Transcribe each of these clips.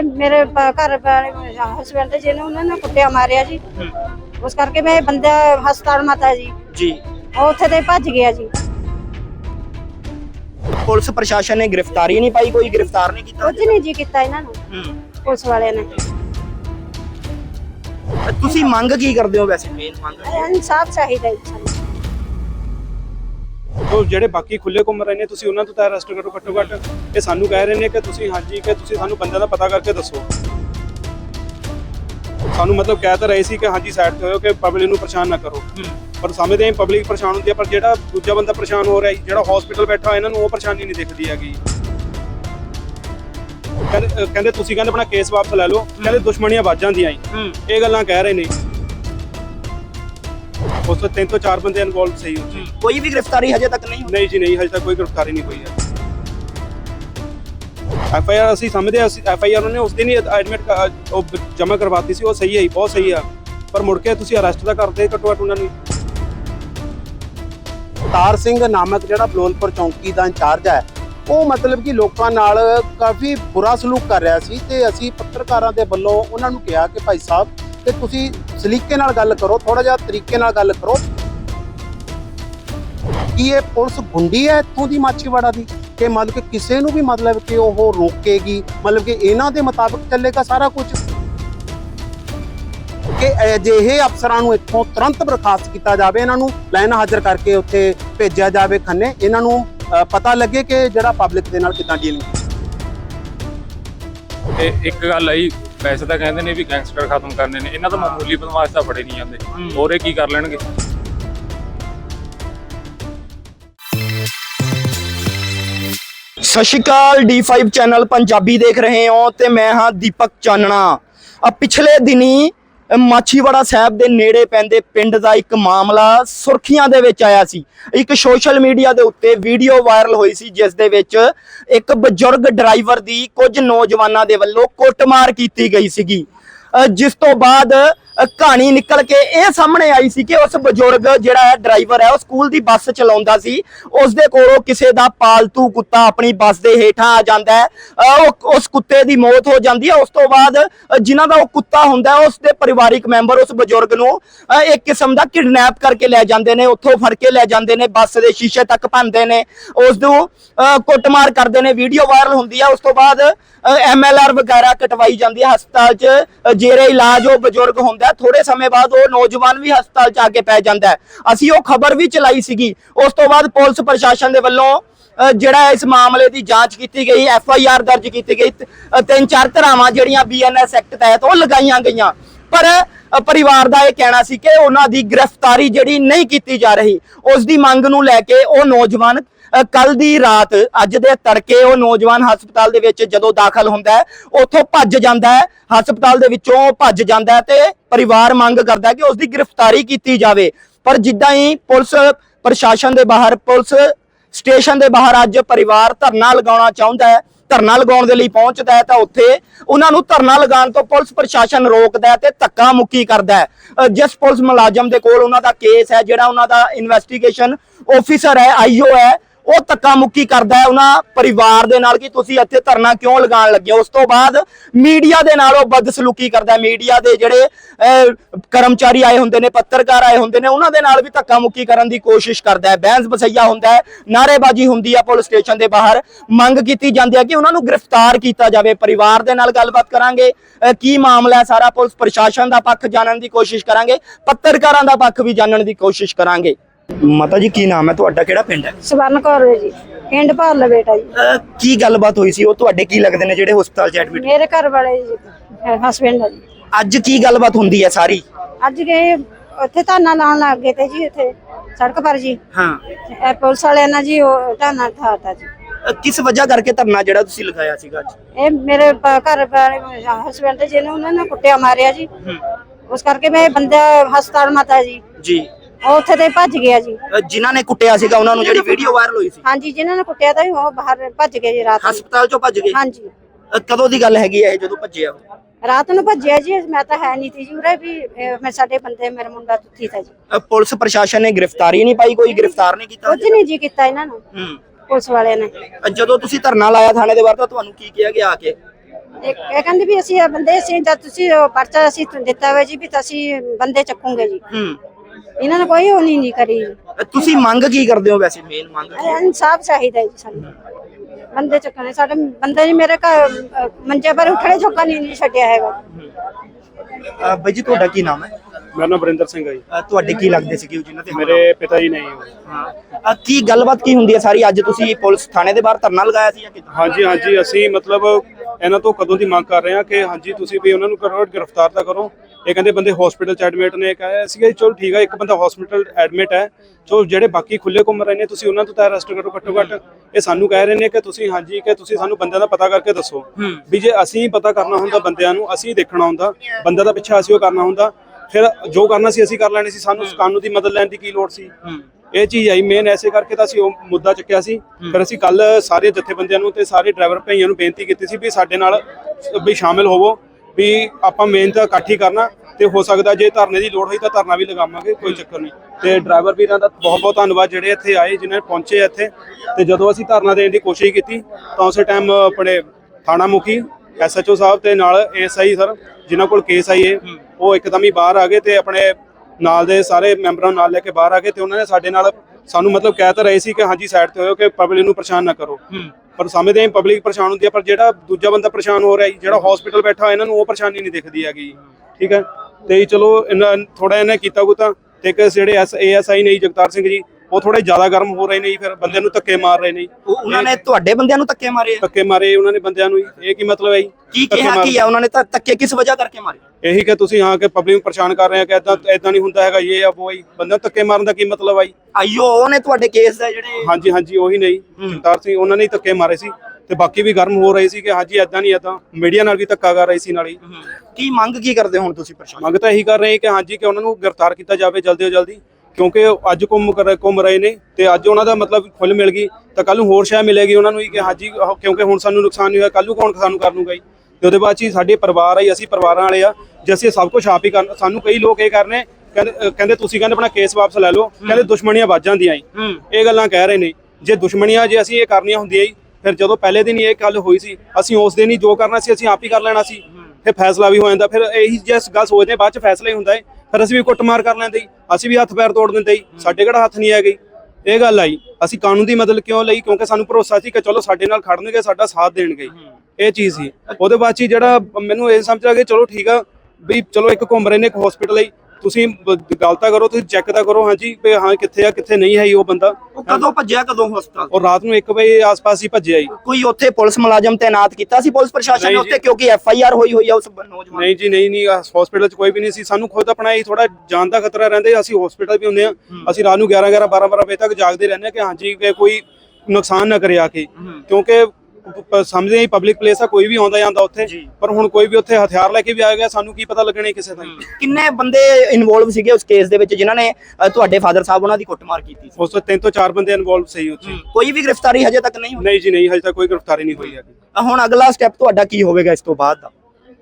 ਇਹ ਮੇਰੇ ਪ- ਘਰ ਵਾਲੇ ਹਸਬੰਡ ਜਿਹਨੇ ਉਹਨਾਂ ਨੇ ਕੁੱਟਿਆ ਮਾਰਿਆ ਜੀ। ਉਸ ਕਰਕੇ ਮੈਂ ਬੰਦਾ ਹਸਪਤਾਲ ਮਾਤਾ ਜੀ। ਜੀ। ਉਹ ਉੱਥੇ ਤੇ ਭੱਜ ਗਿਆ ਜੀ। ਪੁਲਿਸ ਪ੍ਰਸ਼ਾਸਨ ਨੇ ਗ੍ਰਿਫਤਾਰੀ ਨਹੀਂ ਪਾਈ ਕੋਈ ਗ੍ਰਿਫਤਾਰ ਨਹੀਂ ਕੀਤਾ? ਕੁਝ ਨਹੀਂ ਜੀ ਕੀਤਾ ਇਹਨਾਂ ਨੂੰ। ਹੂੰ। ਪੁਲਿਸ ਵਾਲਿਆਂ ਨੇ। ਤੁਸੀਂ ਮੰਗ ਕੀ ਕਰਦੇ ਹੋ ਵੈਸੇ? ਮੇਨ ਮੰਗ ਇਨਸਾਫ ਚਾਹੀਦਾ ਜੀ ਸਾਨੂੰ ਜੋ ਜਿਹੜੇ ਬਾਕੀ ਖੁੱਲੇ ਘੁੰਮ ਰਹੇ ਨੇ ਤੁਸੀਂ ਉਹਨਾਂ ਤੋਂ ਤਾਂ ਅਰੈਸਟ ਕਰੋ ਘੱਟੋ ਘੱਟ। ਇਹ ਸਾਨੂੰ ਕਹਿ ਰਹੇ ਨੇ ਕਿ ਤੁਸੀਂ ਹਾਂਜੀ ਕਿ ਤੁਸੀਂ ਸਾਨੂੰ ਬੰਦੇ ਦਾ ਪਤਾ ਕਰਕੇ ਦੱਸੋ। ਸਾਨੂੰ ਮਤਲਬ ਕਹਿ ਤਾਂ ਰਹੇ ਸੀ ਕਿ ਹਾਂਜੀ ਸਾਈਡ ਤੇ ਹੋਇਓ ਕਿ ਪਬਲਿਕ ਨੂੰ ਪਰੇਸ਼ਾਨ ਨਾ ਕਰੋ। ਪਰ ਸਮਝਦੇ ਹਾਂ ਪਬਲਿਕ ਪਰੇਸ਼ਾਨ ਹੁੰਦੀ ਹੈ ਪਰ ਜਿਹੜਾ ਦੂਜਾ ਬੰਦਾ ਪਰੇਸ਼ਾਨ ਹੋ ਰਿਹਾ ਜਿਹੜਾ ਹਸਪੀਟਲ ਬੈਠਾ ਇਹਨਾਂ ਨੂੰ ਉਹ ਪਰੇਸ਼ਾਨੀ ਨਹੀਂ ਦਿਖਦੀ ਹੈਗੀ। ਕਹਿੰਦੇ ਤੁਸੀਂ ਕਹਿੰਦੇ ਆਪਣਾ ਕੇਸ ਵਾਪਸ ਲੈ ਲਓ। ਕਹਿੰਦੇ ਦੁਸ਼ਮਣੀਆਂ ਵੱਜ ਜਾਂਦੀਆਂ ਇਹ ਗੱਲਾਂ ਕਹਿ ਰਹੇ ਨੇ। ਉਸ ਤੋਂ ਤਿੰਨ ਤੋਂ ਚਾਰ ਬੰਦੇ ਇਨਵੋਲਵ ਸਹੀ ਹੋ ਜੀ। ਕੋਈ ਵੀ ਗ੍ਰਿਫਤਾਰੀ ਹਜੇ ਤੱਕ ਨਹੀਂ ਹੋਈ? ਨਹੀਂ ਜੀ ਨਹੀਂ ਹਜੇ ਤੱਕ ਕੋਈ ਗ੍ਰਿਫਤਾਰੀ ਨਹੀਂ ਹੋਈ ਹੈ। ਐਫ ਆਈ ਆਰ ਅਸੀਂ ਸਮਝਦੇ ਹਾਂ ਐਫ ਆਈ ਆਰ ਉਹਨੇ ਉਸ ਦਿਨ ਹੀ ਐਡਮਿਟ ਉਹ ਜਮ੍ਹਾਂ ਕਰਵਾਤੀ ਸੀ ਉਹ ਸਹੀ ਹੈ ਬਹੁਤ ਸਹੀ ਆ। ਪਰ ਮੁੜ ਕੇ ਤੁਸੀਂ ਅਰੈਸਟ ਤਾਂ ਕਰਦੇ ਘੱਟੋ ਘੱਟ ਉਹਨਾਂ ਨੂੰ ਤਾਰ ਸਿੰਘ ਨਾਮਕ ਜਿਹੜਾ ਬਲੋਨਪੁਰ ਚੌਂਕੀ ਦਾ ਇੰਚਾਰਜ ਹੈ ਉਹ ਮਤਲਬ ਕਿ ਲੋਕਾਂ ਨਾਲ ਕਾਫੀ ਬੁਰਾ ਸਲੂਕ ਕਰ ਰਿਹਾ ਸੀ ਤੇ ਅਸੀਂ ਪੱਤਰਕਾਰਾਂ ਦੇ ਵੱਲੋਂ ਉਹਨਾਂ ਨੂੰ ਕਿਹਾ ਕਿ ਭਾਈ ਸਾਹਿਬ ਕਿ ਤੁਸੀਂ ਸਲੀਕੇ ਨਾਲ ਗੱਲ ਕਰੋ ਥੋੜਾ ਜਿਹਾ ਤਰੀਕੇ ਨਾਲ ਗੱਲ ਕਰੋ। ਕੀ ਇਹ ਪੁਲਿਸ ਗੁੰਡੀ ਹੈ ਇੱਥੋਂ ਦੀ ਮਾਛੀਵਾੜਾ ਦੀ? ਕਿ ਮਤਲਬ ਕਿ ਕਿਸੇ ਨੂੰ ਵੀ ਮਤਲਬ ਕਿ ਉਹ ਰੋਕੇਗੀ? ਮਤਲਬ ਕਿ ਇਹਨਾਂ ਦੇ ਮੁਤਾਬਕ ਚੱਲੇਗਾ ਸਾਰਾ ਕੁਝ? ਕਿ ਅਜਿਹੇ ਅਫਸਰਾਂ ਨੂੰ ਇੱਥੋਂ ਤੁਰੰਤ ਬਰਖਾਸਤ ਕੀਤਾ ਜਾਵੇ, ਇਹਨਾਂ ਨੂੰ ਲਾਈਨ ਹਾਜ਼ਰ ਕਰਕੇ ਉੱਥੇ ਭੇਜਿਆ ਜਾਵੇ ਖੰਨੇ? ਇਹਨਾਂ ਨੂੰ ਪਤਾ ਲੱਗੇ ਕਿ ਜਿਹੜਾ ਪਬਲਿਕ ਦੇ ਨਾਲ ਕਿਦਾਂ ਡੀਲਿੰਗ ਤੇ ਇੱਕ ਗੱਲ ਆਈ ਵੈਸੇ ਤਾਂ ਕਹਿੰਦੇ ਨੇ ਵੀ ਗੈਂਗਸਟਰ ਖਤਮ ਕਰਨੇ ਨੇ ਇਹਨਾਂ ਤੋਂ ਮਾਮੂਲੀ ਬਦਮਾਸ਼ ਤਾਂ ਫੜੇ ਨਹੀਂ ਜਾਂਦੇ। ਹੋਰ ਇਹ ਕੀ ਕਰ ਲੈਣਗੇ? ਸਤਿ ਸ਼੍ਰੀ ਅਕਾਲ D5 ਚੈਨਲ ਪੰਜਾਬੀ ਦੇਖ ਰਹੇ ਹੋ ਤੇ ਮੈਂ ਹਾਂ ਦੀਪਕ ਚਾਨਣਾ। ਆ ਪਿਛਲੇ ਦਿਨੀ ਮਾਛੀਵਾੜਾ ਸਾਹਿਬ ਦੇ ਨੇੜੇ ਪੈਂਦੇ ਪਿੰਡ ਦਾ ਇੱਕ ਮਾਮਲਾ ਸੁਰਖੀਆਂ ਦੇ ਵਿੱਚ ਆਇਆ ਸੀ। ਇੱਕ ਸੋਸ਼ਲ ਮੀਡੀਆ ਦੇ ਉੱਤੇ ਵੀਡੀਓ ਵਾਇਰਲ ਹੋਈ ਸੀ, ਜਿਸ ਦੇ ਵਿੱਚ ਇੱਕ ਬਜ਼ੁਰਗ ਡਰਾਈਵਰ ਦੀ ਕੁਝ ਨੌਜਵਾਨਾਂ ਦੇ ਵੱਲੋਂ ਕੁੱਟਮਾਰ ਕੀਤੀ ਗਈ ਸੀਗੀ। ਜਿਸ ਤੋਂ ਬਾਅਦ ਕਹਾਣੀ ਨਿਕਲ ਕੇ ਇਹ ਸਾਹਮਣੇ ਆਈ ਸੀ ਕਿ ਉਸ ਬਜ਼ੁਰਗ ਜਿਹੜਾ ਹੈ ਡਰਾਈਵਰ ਹੈ ਉਹ ਸਕੂਲ ਦੀ ਬੱਸ ਚਲਾਉਂਦਾ ਸੀ। ਉਸ ਦੇ ਕੋਲੋਂ ਕਿਸੇ ਦਾ ਪਾਲਤੂ ਕੁੱਤਾ ਆਪਣੀ ਬੱਸ ਦੇ ਹੇਠਾਂ ਆ ਜਾਂਦਾ ਹੈ। ਉਸ ਕੁੱਤੇ ਦੀ ਮੌਤ ਹੋ ਜਾਂਦੀ ਹੈ। ਉਸ ਤੋਂ ਬਾਅਦ ਅ, ਜਿਨ੍ਹਾਂ ਦਾ ਉਹ ਕੁੱਤਾ ਹੁੰਦਾ ਹੈ ਉਸ ਦੇ ਪਰਿਵਾਰਿਕ ਮੈਂਬਰ ਉਸ ਬਜ਼ੁਰਗ ਨੂੰ ਇੱਕ ਕਿਸਮ ਦਾ ਕਿਡਨੈਪ ਕਰਕੇ ਲੈ ਜਾਂਦੇ ਨੇ ਉੱਥੋਂ ਫੜ ਕੇ ਲੈ ਜਾਂਦੇ ਨੇ ਬੱਸ ਦੇ ਸ਼ੀਸ਼ੇ ਤੱਕ ਭੰਨਦੇ ਨੇ। ਉਸ ਨੂੰ ਕੁੱਟਮਾਰ ਕਰਦੇ ਨੇ। ਵੀਡੀਓ ਵਾਇਰਲ ਹੁੰਦੀ ਹੈ। ਉਸ ਤੋਂ ਬਾਅਦ ਐਮਐਲਆਰ ਵਗੈਰਾ ਕਟਵਾਈ ਜਾਂਦੀ ਹੈ। ਹਸਪਤਾਲ 'ਚ ਜੇਰੇ ਇਲਾਜ ਉਹ ਬਜ਼ੁਰਗ ਹੁੰਦਾ ਹੈ। ਥੋੜੇ ਸਮੇਂ ਬਾਅਦ ਉਹ ਨੌਜਵਾਨ ਵੀ ਹਸਪਤਾਲ 'ਚ ਆ ਕੇ ਪੈ ਜਾਂਦਾ ਹੈ ਅਸੀਂ ਉਹ ਖਬਰ ਵੀ ਚਲਾਈ ਸੀਗੀ ਉਸ ਤੋਂ ਬਾਅਦ ਪੁਲਿਸ ਪ੍ਰਸ਼ਾਸਨ ਦੇ ਵੱਲੋਂ ਜਿਹੜਾ ਇਸ ਮਾਮਲੇ ਦੀ ਜਾਂਚ ਕੀਤੀ ਗਈ, ਐਫ ਆਈ ਆਰ ਦਰਜ ਕੀਤੀ ਗਈ ਤਿੰਨ ਚਾਰ ਧਰਾਵਾਂ ਜਿਹੜੀਆਂ ਬੀਐਨਐਸ ਐਕਟ ਤਹਿਤ ਉਹ ਲਗਾਈਆਂ ਗਈਆਂ ਪਰ ਪਰਿਵਾਰ ਦਾ ਇਹ ਕਹਿਣਾ ਸੀ ਕਿ ਉਹਨਾਂ ਦੀ ਗ੍ਰਿਫਤਾਰੀ ਜਿਹੜੀ ਨਹੀਂ ਕੀਤੀ ਜਾ ਰਹੀ, ਉਸ ਦੀ ਮੰਗ ਨੂੰ ਲੈ ਕੇ ਉਹ ਨੌਜਵਾਨ ਕੱਲ ਦੀ ਰਾਤ, ਅੱਜ ਦੇ ਤੜਕੇ ਉਹ ਨੌਜਵਾਨ ਹਸਪਤਾਲ ਦੇ ਵਿੱਚ ਜਦੋਂ ਦਾਖਲ ਹੁੰਦਾ ਹੈ, ਉੱਥੋਂ ਭੱਜ ਜਾਂਦਾ ਹੈ, ਹਸਪਤਾਲ ਦੇ ਵਿੱਚੋਂ ਭੱਜ ਜਾਂਦਾ ਹੈ ਤੇ ਪਰਿਵਾਰ ਮੰਗ ਕਰਦਾ ਹੈ ਕਿ ਉਸ ਦੀ ਗ੍ਰਿਫਤਾਰੀ ਕੀਤੀ ਜਾਵੇ। ਪਰ ਜਿੱਦਾਂ ਹੀ ਪੁਲਿਸ ਪ੍ਰਸ਼ਾਸਨ ਦੇ ਬਾਹਰ, ਪੁਲਿਸ ਸਟੇਸ਼ਨ ਦੇ ਬਾਹਰ ਅੱਜ ਪਰਿਵਾਰ ਧਰਨਾ ਲਗਾਉਣਾ ਚਾਹੁੰਦਾ ਹੈ, ਧਰਨਾ ਲਗਾਉਣ ਦੇ ਲਈ ਪਹੁੰਚਦਾ ਹੈ, ਤਾਂ ਉੱਥੇ ਉਹਨਾਂ ਨੂੰ ਧਰਨਾ ਲਗਾਉਣ ਤੋਂ ਪੁਲਿਸ ਪ੍ਰਸ਼ਾਸਨ ਰੋਕਦਾ ਹੈ ਤੇ ਧੱਕਾ ਮੁੱਕੀ ਕਰਦਾ ਹੈ। ਜਿਸ ਪੁਲਿਸ ਮੁਲਾਜ਼ਮ ਦੇ ਕੋਲ ਉਹਨਾਂ ਦਾ ਕੇਸ ਹੈ, ਜਿਹੜਾ ਉਹਨਾਂ ਦਾ ਇਨਵੈਸਟੀਗੇਸ਼ਨ ਆਫੀਸਰ ਹੈ ਆਈਓ ਹੈ ਉਹ ਧੱਕਾ ਮੁੱਕੀ ਕਰਦਾ ਹੈ ਉਹਨਾਂ ਪਰਿਵਾਰ ਦੇ ਨਾਲ ਕਿ ਤੁਸੀਂ ਇੱਥੇ ਧਰਨਾ ਕਿਉਂ ਲਗਾਉਣ ਲੱਗੇ ਹੋ? ਉਸ ਤੋਂ ਬਾਅਦ ਮੀਡੀਆ ਦੇ ਨਾਲ ਉਹ ਬਦਸਲੂਕੀ ਕਰਦਾ ਹੈ। ਮੀਡੀਆ ਦੇ ਜਿਹੜੇ ਕਰਮਚਾਰੀ ਆਏ ਹੁੰਦੇ ਨੇ, ਪੱਤਰਕਾਰ ਆਏ ਹੁੰਦੇ ਨੇ, ਉਹਨਾਂ ਦੇ ਨਾਲ ਵੀ ਧੱਕਾ ਮੁੱਕੀ ਕਰਨ ਦੀ ਕੋਸ਼ਿਸ਼ ਕਰਦਾ ਹੈ। ਬਹਿਸ ਬਸਈਆ ਹੁੰਦਾ ਹੈ ਨਾਰੇਬਾਜ਼ੀ ਹੁੰਦੀ ਹੈ ਪੁਲਿਸ ਸਟੇਸ਼ਨ ਦੇ ਬਾਹਰ। ਮੰਗ ਕੀਤੀ ਜਾਂਦੀ ਹੈ ਕਿ ਉਹਨਾਂ ਨੂੰ ਗ੍ਰਿਫਤਾਰ ਕੀਤਾ ਜਾਵੇ। ਪਰਿਵਾਰ ਦੇ ਨਾਲ ਗੱਲਬਾਤ ਕਰਾਂਗੇ। ਕੀ ਮਾਮਲਾ ਹੈ ਸਾਰਾ ਪੁਲਿਸ ਪ੍ਰਸ਼ਾਸਨ ਦਾ ਪੱਖ ਜਾਣਨ ਦੀ ਕੋਸ਼ਿਸ਼ ਕਰਾਂਗੇ। ਪੱਤਰਕਾਰਾਂ ਦਾ ਪੱਖ ਵੀ ਜਾਣਨ ਦੀ ਕੋਸ਼ਿਸ਼ ਕਰਾਂਗੇ। ਮਾਤਾ ਜੀ ਕੀ ਨਾਮ ਹੈ ਤੁਹਾਡਾ? ਕਿਹੜਾ ਪਿੰਡ ਹੈ? ਸਵਰਨ ਕੌਰ ਹੈ ਜੀ। ਪਿੰਡ ਭਾਰਲਾ ਬੇਟਾ ਜੀ। ਅਹ ਕੀ ਗੱਲਬਾਤ ਹੋਈ ਸੀ? ਉਹ ਤੁਹਾਡੇ ਕੀ ਲੱਗਦੇ ਨੇ ਜਿਹੜੇ ਹਸਪਤਾਲ 'ਚ ਐਡਮਿਟ ਮੇਰੇ ਘਰ ਵਾਲੇ ਜੀ ਹਸਬੰਡ ਜੀ। ਅੱਜ ਕੀ ਗੱਲਬਾਤ ਹੁੰਦੀ ਹੈ ਸਾਰੀ? ਅੱਜ ਗਏ ਉੱਥੇ ਧਾਨਾ ਲਾਉਣ ਲੱਗ ਗਏ ਤੇ ਜੀ ਉੱਥੇ ਸੜਕ ਪਰ ਜੀ। ਹਾਂ। ਇਹ ਪੁਲਿਸ ਵਾਲਿਆਂ ਨੇ ਜੀ ਉਹ ਧਾਨਾ ਠਾਤਾ ਜੀ। ਅਹ ਕਿਸ ਵਜ੍ਹਾ ਕਰਕੇ ਧਰਨਾ ਜਿਹੜਾ ਤੁਸੀਂ ਲਗਾਇਆ ਸੀਗਾ ਅੱਜ? ਇਹ ਮੇਰੇ ਪ- ਘਰ ਵਾਲੇ ਹਸਬੰਡ ਜਿਹਨੇ ਉਹਨਾਂ ਨੇ ਕੁੱਟਿਆ ਮਾਰਿਆ ਜੀ। ਉਸ ਕਰਕੇ ਮੈਂ ਬੰਦਾ ਹਸਪਤਾਲ ਮਾਤਾ ਜੀ। ਜੀ। ਉਹ ਉੱਥੇ ਤੇ ਭੱਜ ਗਿਆ ਜੀ। ਜਿਨ੍ਹਾਂ ਨੇ ਕੁੱਟਿਆ ਸੀਗਾ ਉਹਨਾਂ ਨੂੰ ਜਿਹੜੀ ਵੀਡੀਓ ਵਾਇਰਲ ਹੋਈ ਸੀ। ਹਾਂਜੀ ਜਿਨ੍ਹਾਂ ਨੇ ਕੁੱਟਿਆ ਤਾਂ ਉਹ ਬਾਹਰ ਭੱਜ ਗਏ ਜੀ ਰਾਤ ਨੂੰ। ਹਸਪਤਾਲ 'ਚੋਂ ਭੱਜ ਗਏ? ਹਾਂਜੀ। ਕਦੋਂ ਦੀ ਗੱਲ ਹੈਗੀ ਹੈ ਇਹ ਜਦੋਂ ਭੱਜਿਆ ਉਹ? ਰਾਤ ਨੂੰ ਭੱਜਿਆ ਜੀ ਮੈਂ ਤਾਂ ਹੈ ਨਹੀਂ ਸੀ ਜੀ ਉਰੇ ਵੀ ਅਹ, ਮੈਂ ਸਾਡੇ ਬੰਦੇ ਮੇਰਾ ਮੁੰਡਾ ਤੁੱਤੀ ਤਾਂ ਜੀ। ਪੁਲਿਸ ਪ੍ਰਸ਼ਾਸਨ ਨੇ ਗ੍ਰਿਫਤਾਰੀ ਨਹੀਂ ਪਾਈ ਕੋਈ ਗ੍ਰਿਫਤਾਰ ਨਹੀਂ ਕੀਤਾ ਕੁਝ ਨਹੀਂ ਜੀ ਕੀਤਾ ਇਹਨਾਂ ਨੂੰ ਹੂੰ। ਪੁਲਿਸ ਵਾਲਿਆਂ ਨੇ। ਜਦੋਂ ਤੁਸੀਂ ਧਰਨਾ ਲਾਇਆ ਥਾਣੇ ਦੇ ਬਾਹਰ ਤਾਂ ਤੁਹਾਨੂੰ ਕੀ ਕਿਹਾ ਗਿਆ ਆ ਕੇ? ਇਹ ਇਹ ਕਹਿੰਦੇ ਵੀ ਅਸੀਂ ਇਹ ਬੰਦੇ ਅਸੀਂ ਜਦ ਤੁਸੀਂ ਉਹ ਪਰਚਾ ਅਸੀਂ ਤੁਹਾਨੂੰ ਦਿੱਤਾ ਹੋਇਆ ਜੀ ਵੀ ਤਾਂ ਅਸੀਂ ਬੰਦੇ ਚੱਕੂਗੇ ਜੀ। ਹੂੰ। ਇਹਨਾਂ ਨੇ ਕੋਈ ਉਹ ਨਹੀਂ ਨਹੀਂ ਕਰੀ। ਤੁਸੀਂ ਮੰਗ ਕੀ ਕਰਦੇ ਹੋ ਵੈਸੇ? ਮੇਨ ਮੰਗ? ਇਨਸਾਫ ਚਾਹੀਦਾ ਜੀ ਸਾਨੂੰ। ਬੰਦੇ ਚੱਕਣੇ ਸਾਡੇ ਬੰਦੇ ਜੀ ਮੇਰੇ ਘਰ ਮੰਜੇ ਪਰ ਉਠੜੇ ਝੋਕਾ ਨਹੀਂ ਨਹੀਂ ਛੱਡਿਆ ਹੈਗਾ। ਅ, ਬਾਈ ਜੀ ਤੁਹਾਡਾ ਕੀ ਨਾਮ ਹੈ? ਮੇਰਾ ਨਾਮ ਵਰਿੰਦਰ ਸਿੰਘ ਹੈ ਜੀ। ਅ, ਤੁਹਾਡੇ ਕੀ ਲੱਗਦੇ ਸੀ ਕਿ ਉਹ ਜਿਨ੍ਹਾਂ ਤੇ ਹਮਲਾ ਮੇਰੇ ਪਿਤਾ ਜੀ ਨਹੀਂ ਹਾਂ। ਅ, ਕੀ ਗੱਲਬਾਤ ਕੀ ਹੁੰਦੀ ਹੈ ਸਾਰੀ? ਅੱਜ ਤੁਸੀਂ ਪੁਲਿਸ ਥਾਣੇ ਦੇ ਬਾਹਰ ਧਰਨਾ ਲਗਾਇਆ ਸੀ ਜਾਂ ਕਿੱਦਾਂ? ਹਾਂਜੀ ਹਾਂਜੀ ਅਸੀਂ ਮਤਲਬ ਇਹਨਾਂ ਤੋਂ ਕਦੋਂ ਦੀ ਮੰਗ ਕਰ ਰਹੇ ਹਾਂ ਕਿ ਹਾਂਜੀ ਤੁਸੀਂ ਵੀ ਉਹਨਾਂ ਨੂੰ ਕਰੋ ਗ੍ਰਿਫਤਾਰ ਤਾਂ ਕਰੋ ਇਹ ਕਹਿੰਦੇ ਬੰਦੇ ਹਸਪੀਟਲ ਚ ਐਡਮਿਟ ਨੇ ਕਹੇ ਸੀਗਾ ਚਲੋ ਠੀਕ ਹੈ ਇੱਕ ਬੰਦਾ ਹਸਪੀਟਲ ਐਡਮਿਟ ਹੈ। ਚਲੋ ਜਿਹੜੇ ਬਾਕੀ ਖੁੱਲੇ ਘੁੰਮ ਰਹੇ ਨੇ ਤੁਸੀਂ ਉਹਨਾਂ ਤੋਂ ਤਾਂ ਅਰੈਸਟ ਕਰੋ ਘੱਟੋ ਘੱਟ। ਇਹ ਸਾਨੂੰ ਕਹਿ ਰਹੇ ਨੇ ਕਿ ਤੁਸੀਂ ਹਾਂਜੀ ਕਿ ਤੁਸੀਂ ਸਾਨੂੰ ਬੰਦਿਆਂ ਦਾ ਪਤਾ ਕਰਕੇ ਦੱਸੋ। ਵੀ ਜੇ ਅਸੀਂ ਪਤਾ ਕਰਨਾ ਹੁੰਦਾ ਬੰਦਿਆਂ ਨੂੰ ਅਸੀਂ ਦੇਖਣਾ ਹੁੰਦਾ ਬੰਦਾ ਦਾ ਪਿੱਛਾ ਅਸੀਂ ਉਹ ਕਰਨਾ ਹੁੰਦਾ। ਫਿਰ ਜੋ ਕਰਨਾ ਸੀ ਅਸੀਂ ਕਰ ਲੈਣੀ ਸੀ। ਸਾਨੂੰ ਕਾਨੂੰਨ ਦੀ ਮਦਦ ਲੈਣ ਦੀ ਕੀ ਲੋੜ ਸੀ? ਇਹ ਚੀਜ਼ ਆਈ ਮੇਨ ਐਸੇ ਕਰਕੇ ਤਾਂ ਅਸੀਂ ਉਹ ਮੁੱਦਾ ਚੱਕਿਆ ਸੀ। ਫਿਰ ਅਸੀਂ ਕੱਲ ਸਾਰੇ ਜਥੇਬੰਦੀਆਂ ਨੂੰ ਤੇ ਸਾਰੇ ਡਰਾਈਵਰ ਭਾਈਆਂ ਨੂੰ ਬੇਨਤੀ ਕੀਤੀ ਸੀ ਵੀ ਸਾਡੇ ਨਾਲ ਵੀ ਸ਼ਾਮਿਲ ਹੋਵੋ। ਵੀ ਆਪਾਂ ਮਿਹਨਤ ਇਕੱਠੀ ਕਰਨਾ ਤੇ ਹੋ ਸਕਦਾ ਜੇ ਧਰਨੇ ਦੀ ਲੋੜ ਹੋਈ ਤਾਂ ਧਰਨਾ ਵੀ ਲਗਾਵਾਂਗੇ, ਕੋਈ ਚੱਕਰ ਨਹੀਂ। ਤੇ ਡਰਾਈਵਰ ਵੀਰਾਂ ਦਾ ਬਹੁਤ ਬਹੁਤ ਧੰਨਵਾਦ ਜਿਹੜੇ ਇੱਥੇ ਆਏ, ਜਿਨ੍ਹਾਂ ਨੇ ਪਹੁੰਚੇ ਇੱਥੇ। ਤੇ ਜਦੋਂ ਅਸੀਂ ਧਰਨਾ ਦੇਣ ਦੀ ਕੋਸ਼ਿਸ਼ ਕੀਤੀ, ਤਾਂ ਉਸੇ ਟਾਈਮ ਆਪਣੇ ਥਾਣਾ ਮੁਖੀ, ਐਸਐਚਓ ਸਾਹਿਬ ਤੇ ਨਾਲ ਏਐਸਆਈ ਸਰ, ਜਿਨ੍ਹਾਂ ਕੋਲ ਕੇਸ ਆਈ ਏ, ਉਹ ਇੱਕਦਮ ਹੀ ਬਾਹਰ ਆ ਗਏ ਤੇ ਆਪਣੇ ਨਾਲ ਦੇ ਸਾਰੇ ਮੈਂਬਰਾਂ ਨੂੰ ਨਾਲ ਲੈ ਕੇ ਬਾਹਰ ਆ ਗਏ ਤੇ ਉਹਨਾਂ ਨੇ ਸਾਡੇ ਨਾਲ ਸਾਨੂੰ ਮਤਲਬ ਕਹਿ ਤਾਂ ਰਹੇ ਸੀ ਕਿ ਹਾਂਜੀ ਸਾਈਡ ਤੇ ਹੋਇਓ ਕਿ ਪਬਲਿਕ ਨੂੰ ਪਰੇਸ਼ਾਨ ਨਾ ਕਰੋ। ਪਰ ਸਮਝਦੇ ਹਾਂ ਪਬਲਿਕ ਪਰੇਸ਼ਾਨ ਹੁੰਦੀ ਹੈ ਪਰ ਜਿਹੜਾ ਦੂਜਾ ਬੰਦਾ ਪਰੇਸ਼ਾਨ ਹੋ ਰਿਹਾ ਜੀ ਜਿਹੜਾ ਹਸਪੀਟਲ ਬੈਠਾ ਹੋਇਆ ਇਹਨਾਂ ਨੂੰ ਉਹ ਪਰੇਸ਼ਾਨੀ ਨਹੀਂ ਦਿਖਦੀ ਹੈਗੀ। ਠੀਕ ਹੈ? ਤੇ ਚਲੋ ਇਹਨਾਂ ਥੋੜਾ ਇਹਨੇ ਕੀਤਾ ਕੁਤਾ ਤੇ ਇੱਕ ਜਿਹੜੇ ਐਸ ਏਐਸਆਈ ਨੇ ਜਗਤਾਰ ਸਿੰਘ ਜੀ ਉਹ ਥੋੜੇ ਜ਼ਿਆਦਾ ਗਰਮ ਹੋ ਰਹੇ ਨੇ ਜੀ, ਫਿਰ ਬੰਦੇ ਨੂੰ ਧੱਕੇ ਮਾਰ ਰਹੇ ਨੇ ਜੀ। ਉਹ- ਉਹਨਾਂ ਨੇ ਤੁਹਾਡੇ ਬੰਦਿਆਂ ਨੂੰ ਧੱਕੇ ਮਾਰੇ ਆ? ਧੱਕੇ ਮਾਰੇ ਉਹਨਾਂ ਨੇ ਬੰਦਿਆਂ ਨੂੰ ਜੀ। ਇਹ ਕੀ ਮਤਲਬ ਹੈ ਜੀ? ਕੀ ਧੱਕੇ ਕਿਹਾ ਮਾਰ- ਕੀ ਆ? ਉਹਨਾਂ ਨੇ ਤਾਂ ਧੱਕੇ ਕਿਸ ਵਜ੍ਹਾ ਕਰਕੇ ਮਾਰੇ? ਇਹੀ ਕਿ ਤੁਸੀਂ ਹਾਂ ਕਿ ਪਬਲਿਕ ਨੂੰ ਪਰੇਸ਼ਾਨ ਕਰ ਰਹੇ ਆ ਕਿ ਇਦਾਂ ਇਦਾਂ ਨਹੀਂ ਹੁੰਦਾ ਹੈਗਾ ਇਹ ਆ ਉਹ ਆ ਜੀ। ਬੰਦੇ ਨੂੰ ਧੱਕੇ ਮਾਰਨ ਦਾ ਕੀ ਮਤਲਬ ਆ ਜੀ? ਆਈਓ ਉਹਨੇ ਤੁਹਾਡੇ ਕੇਸ ਦਾ ਜਿਹੜੇ ਹਾਂਜੀ ਹਾਂਜੀ ਉਹੀ ਨਹੀਂ ਜਗਤਾਰ ਸਿੰਘ ਉਹਨਾਂ ਨੇ ਹੀ ਧੱਕੇ ਮਾਰੇ ਸੀ। ਤੇ ਬਾਕੀ ਵੀ ਗਰਮ ਹੋ ਰਹੇ ਸੀ ਕਿ ਹਾਂਜੀ ਇਦਾਂ ਨਹੀਂ ਇਦਾਂ ਮੀਡੀਆ ਨਾਲ ਵੀ ਧੱਕਾ ਕਰ ਰਹੀ ਸੀ ਨਾਲ ਹੀ। ਕੀ ਮੰਗ ਕੀ ਕਰਦੇ ਹੁਣ ਤੁਸੀਂ ਪ੍ਰਸ਼ਾਸਨ ਮੰਗ ਤਾਂ ਇਹੀ ਕਰ ਰਹੇ ਕਿ ਹਾਂਜੀ ਕਿ ਉਹਨਾਂ ਨੂੰ ਗ੍ਰਿਫਤਾਰ ਕੀਤਾ ਜਾਵੇ ਜਲਦੀ ਤੋਂ ਜਲਦੀ। ਕਿਉਂਕਿ ਉਹ ਅੱਜ ਘੁੰਮ ਕਰ ਘੁੰਮ ਰਹੇ ਨੇ ਤੇ ਅੱਜ ਉਹਨਾਂ ਦਾ ਮਤਲਬ ਖੁੱਲ ਮਿਲ ਗਈ ਤਾਂ ਕੱਲ ਨੂੰ ਹੋਰ ਸ਼ਾਇ ਮਿਲੇਗੀ ਉਹਨਾਂ ਨੂੰ ਹੀ ਕਿ ਹਾਂਜੀ ਆਹ ਕਿਉਂਕਿ ਹੁਣ ਸਾਨੂੰ ਨੁਕਸਾਨ ਨਹੀਂ ਹੋਇਆ ਕੱਲ ਨੂੰ ਕੌਣ ਸਾਨੂੰ ਕਰ ਲੂਗਾ ਜੀ? ਤੇ ਉਹਦੇ ਬਾਅਦ ਹੀ ਸਾਡੇ ਪਰਿਵਾਰ ਆਈ ਅਸੀਂ ਪਰਿਵਾਰਾਂ ਵਾਲੇ ਆ ਜੇ ਅਸੀਂ ਸਭ ਕੁਝ ਆਪ ਹੀ ਕਰਨਾ ਸਾਨੂੰ ਕਈ ਲੋਕ ਇਹ ਕਰਨੇ ਕਹਿੰਦੇ ਅਹ ਕਹਿੰਦੇ ਤੁਸੀਂ ਕਹਿੰਦੇ ਆਪਣਾ ਕੇਸ ਵਾਪਸ ਲੈ ਲਓ ਕਹਿੰਦੇ ਦੁਸ਼ਮਣੀਆਂ ਵੱਜ ਜਾਂਦੀਆਂ ਜੀ। ਇਹ ਗੱਲਾਂ ਕਹਿ ਰਹੇ ਨੇ ਜੇ। ਦੁਸ਼ਮਣੀਆਂ ਜੇ ਅਸੀਂ ਇਹ ਕਰਨੀਆਂ ਹੁੰਦੀਆਂ ਜੀ ਫਿਰ ਜਦੋਂ ਪਹਿਲੇ ਦਿਨ ਹੀ ਇਹ ਗੱਲ ਹੋਈ ਸੀ ਅਸੀਂ ਉਸ ਦਿਨ ਹੀ ਜੋ ਕਰਨਾ ਸੀ ਅਸੀਂ ਆਪ ਹੀ ਕਰ ਲੈਣਾ ਸੀ। ਫਿਰ ਫੈਸਲਾ ਵੀ ਹੋ ਜਾਂਦਾ ਫਿਰ ਇਹੀ ਜੇ ਅਸੀਂ ਗੱਲ ਸੋਚਦੇ ਹਾਂ, ਬਾਅਦ ਚ ਫੈਸਲਾ ਹੀ ਹੁੰਦਾ ਹੈ ਫਿਰ ਅਸੀਂ ਵੀ ਕੁੱਟਮਾਰ ਕਰ ਲੈਂਦੇ ਜੀ। ਅਸੀਂ ਵੀ ਹੱਥ ਪੈਰ ਤੋੜ ਦਿੰਦੇ ਜੀ। ਸਾਡੇ ਕਿਹੜਾ ਹੱਥ ਨਹੀਂ ਹੈਗੇ ਇਹ ਗੱਲ ਆਈ ਅਸੀਂ ਕਾਨੂੰਨ ਦੀ ਮਦਦ ਕਿਉਂ ਲਈ? ਕਿਉਂਕਿ ਸਾਨੂੰ ਭਰੋਸਾ ਸੀ ਕਿ ਚਲੋ ਸਾਡੇ ਨਾਲ ਖੜਨਗੇ ਸਾਡਾ ਸਾਥ ਦੇਣਗੇ ਇਹ ਚੀਜ਼ ਸੀ। ਉਹਦੇ ਬਾਅਦ 'ਚ ਜਿਹੜਾ ਮੈਨੂੰ ਇਹ ਸਮਝ ਆ ਕਿ ਚਲੋ ਠੀਕ ਆ ਵੀ ਚਲੋ ਇੱਕ ਘੁੰਮ ਰਹੇ ਨੇ ਇੱਕ ਹਸਪੀਟਲ ਲਈ ਤੁਸੀਂ ਗੱਲ ਤਾਂ ਕਰੋ ਤੁਸੀਂ ਚੈੱਕ ਤਾਂ ਕਰੋ ਹਾਂਜੀ ਵੀ ਹਾਂ ਕਿੱਥੇ ਆ ਕਿੱਥੇ ਨਹੀਂ ਹੈ ਜੀ ਉਹ ਬੰਦਾ। ਉਹ ਕਦੋਂ ਭੱਜਿਆ ਕਦੋਂ ਹਸਪਤਾਲ? ਔਰ ਰਾਤ ਨੂੰ 1 ਵਜੇ ਆਸ-ਪਾਸ ਹੀ ਭੱਜਿਆ ਜੀ। ਕੋਈ ਉੱਥੇ ਪੁਲਿਸ ਮੁਲਾਜ਼ਮ ਤਾਇਨਾਤ ਕੀਤਾ ਸੀ ਪੁਲਿਸ ਪ੍ਰਸ਼ਾਸਨ ਨੇ। ਉੱਤੇ? ਕਿਉਂਕਿ ਐਫ ਆਈ ਆਰ ਹੋਈ ਹੋਈ ਆ ਉਸ ਨੌਜਵਾਨ ਨਹੀਂ ਜੀ ਨਹੀਂ ਨਹੀਂ ਹਸਪੀਟਲ 'ਚ ਕੋਈ ਵੀ ਨਹੀਂ ਸੀ। ਸਾਨੂੰ ਖੁਦ ਆਪਣਾ ਇਹ ਥੋੜਾ ਜਾਨ ਦਾ ਖਤਰਾ ਰਹਿੰਦੇ ਅਸੀਂ ਹਸਪੀਟਲ ਵੀ ਹੁੰਦੇ ਆ ਅਸੀਂ ਰਾਤ ਨੂੰ 11 11 12 12 ਵਜੇ ਤੱਕ ਜਾਗਦੇ ਰਹਿੰਦੇ ਆ ਕਿ ਹਾਂਜੀ ਕੋਈ ਨੁਕਸਾਨ ਨਾ ਕਰੇ ਆ ਕੇ। ਕਿਉਂਕਿ ਸਮਝਦੇ ਆ ਪਬਲਿਕ ਪਲੇਸ ਆ ਕੋਈ ਵੀ ਆਉਂਦਾ ਜਾਂਦਾ ਉੱਥੇ ਪਰ ਹੁਣ ਕੋਈ ਵੀ ਉੱਥੇ ਹਥਿਆਰ ਲੈ ਕੇ ਵੀ ਆ ਗਿਆ ਸਾਨੂੰ ਕੀ ਪਤਾ ਲੱਗਣਾ ਕਿਸੇ ਦਾ। ਕਿੰਨੇ ਬੰਦੇ ਇਨਵੋਲਵ ਸੀਗੇ ਉਸ ਕੇਸ ਦੇ ਵਿੱਚ ਜਿਨ੍ਹਾਂ ਨੇ ਤੁਹਾਡੇ ਫਾਦਰ ਸਾਹਿਬ ਉਹਨਾਂ ਦੀ ਕੁੱਟਮਾਰ ਕੀਤੀ ਸੀ? ਉਸ ਤੋਂ ਤਿੰਨ ਤੋਂ ਚਾਰ ਬੰਦੇ ਇਨਵੋਲਵ ਸਹੀ ਉੱਥੇ। ਕੋਈ ਵੀ ਗ੍ਰਿਫਤਾਰੀ ਹਜੇ ਤੱਕ ਨਹੀਂ ਹੋਈ? ਨਹੀਂ ਜੀ ਨਹੀਂ ਹਜੇ ਤੱਕ ਕੋਈ ਗ੍ਰਿਫਤਾਰੀ ਨਹੀਂ ਹੋਈ ਅ, ਹੁਣ ਅਗਲਾ ਸਟੈਪ ਤੁਹਾਡਾ ਕੀ ਹੋਵੇਗਾ ਇਸ ਤੋਂ ਬਾਅਦ ਦਾ?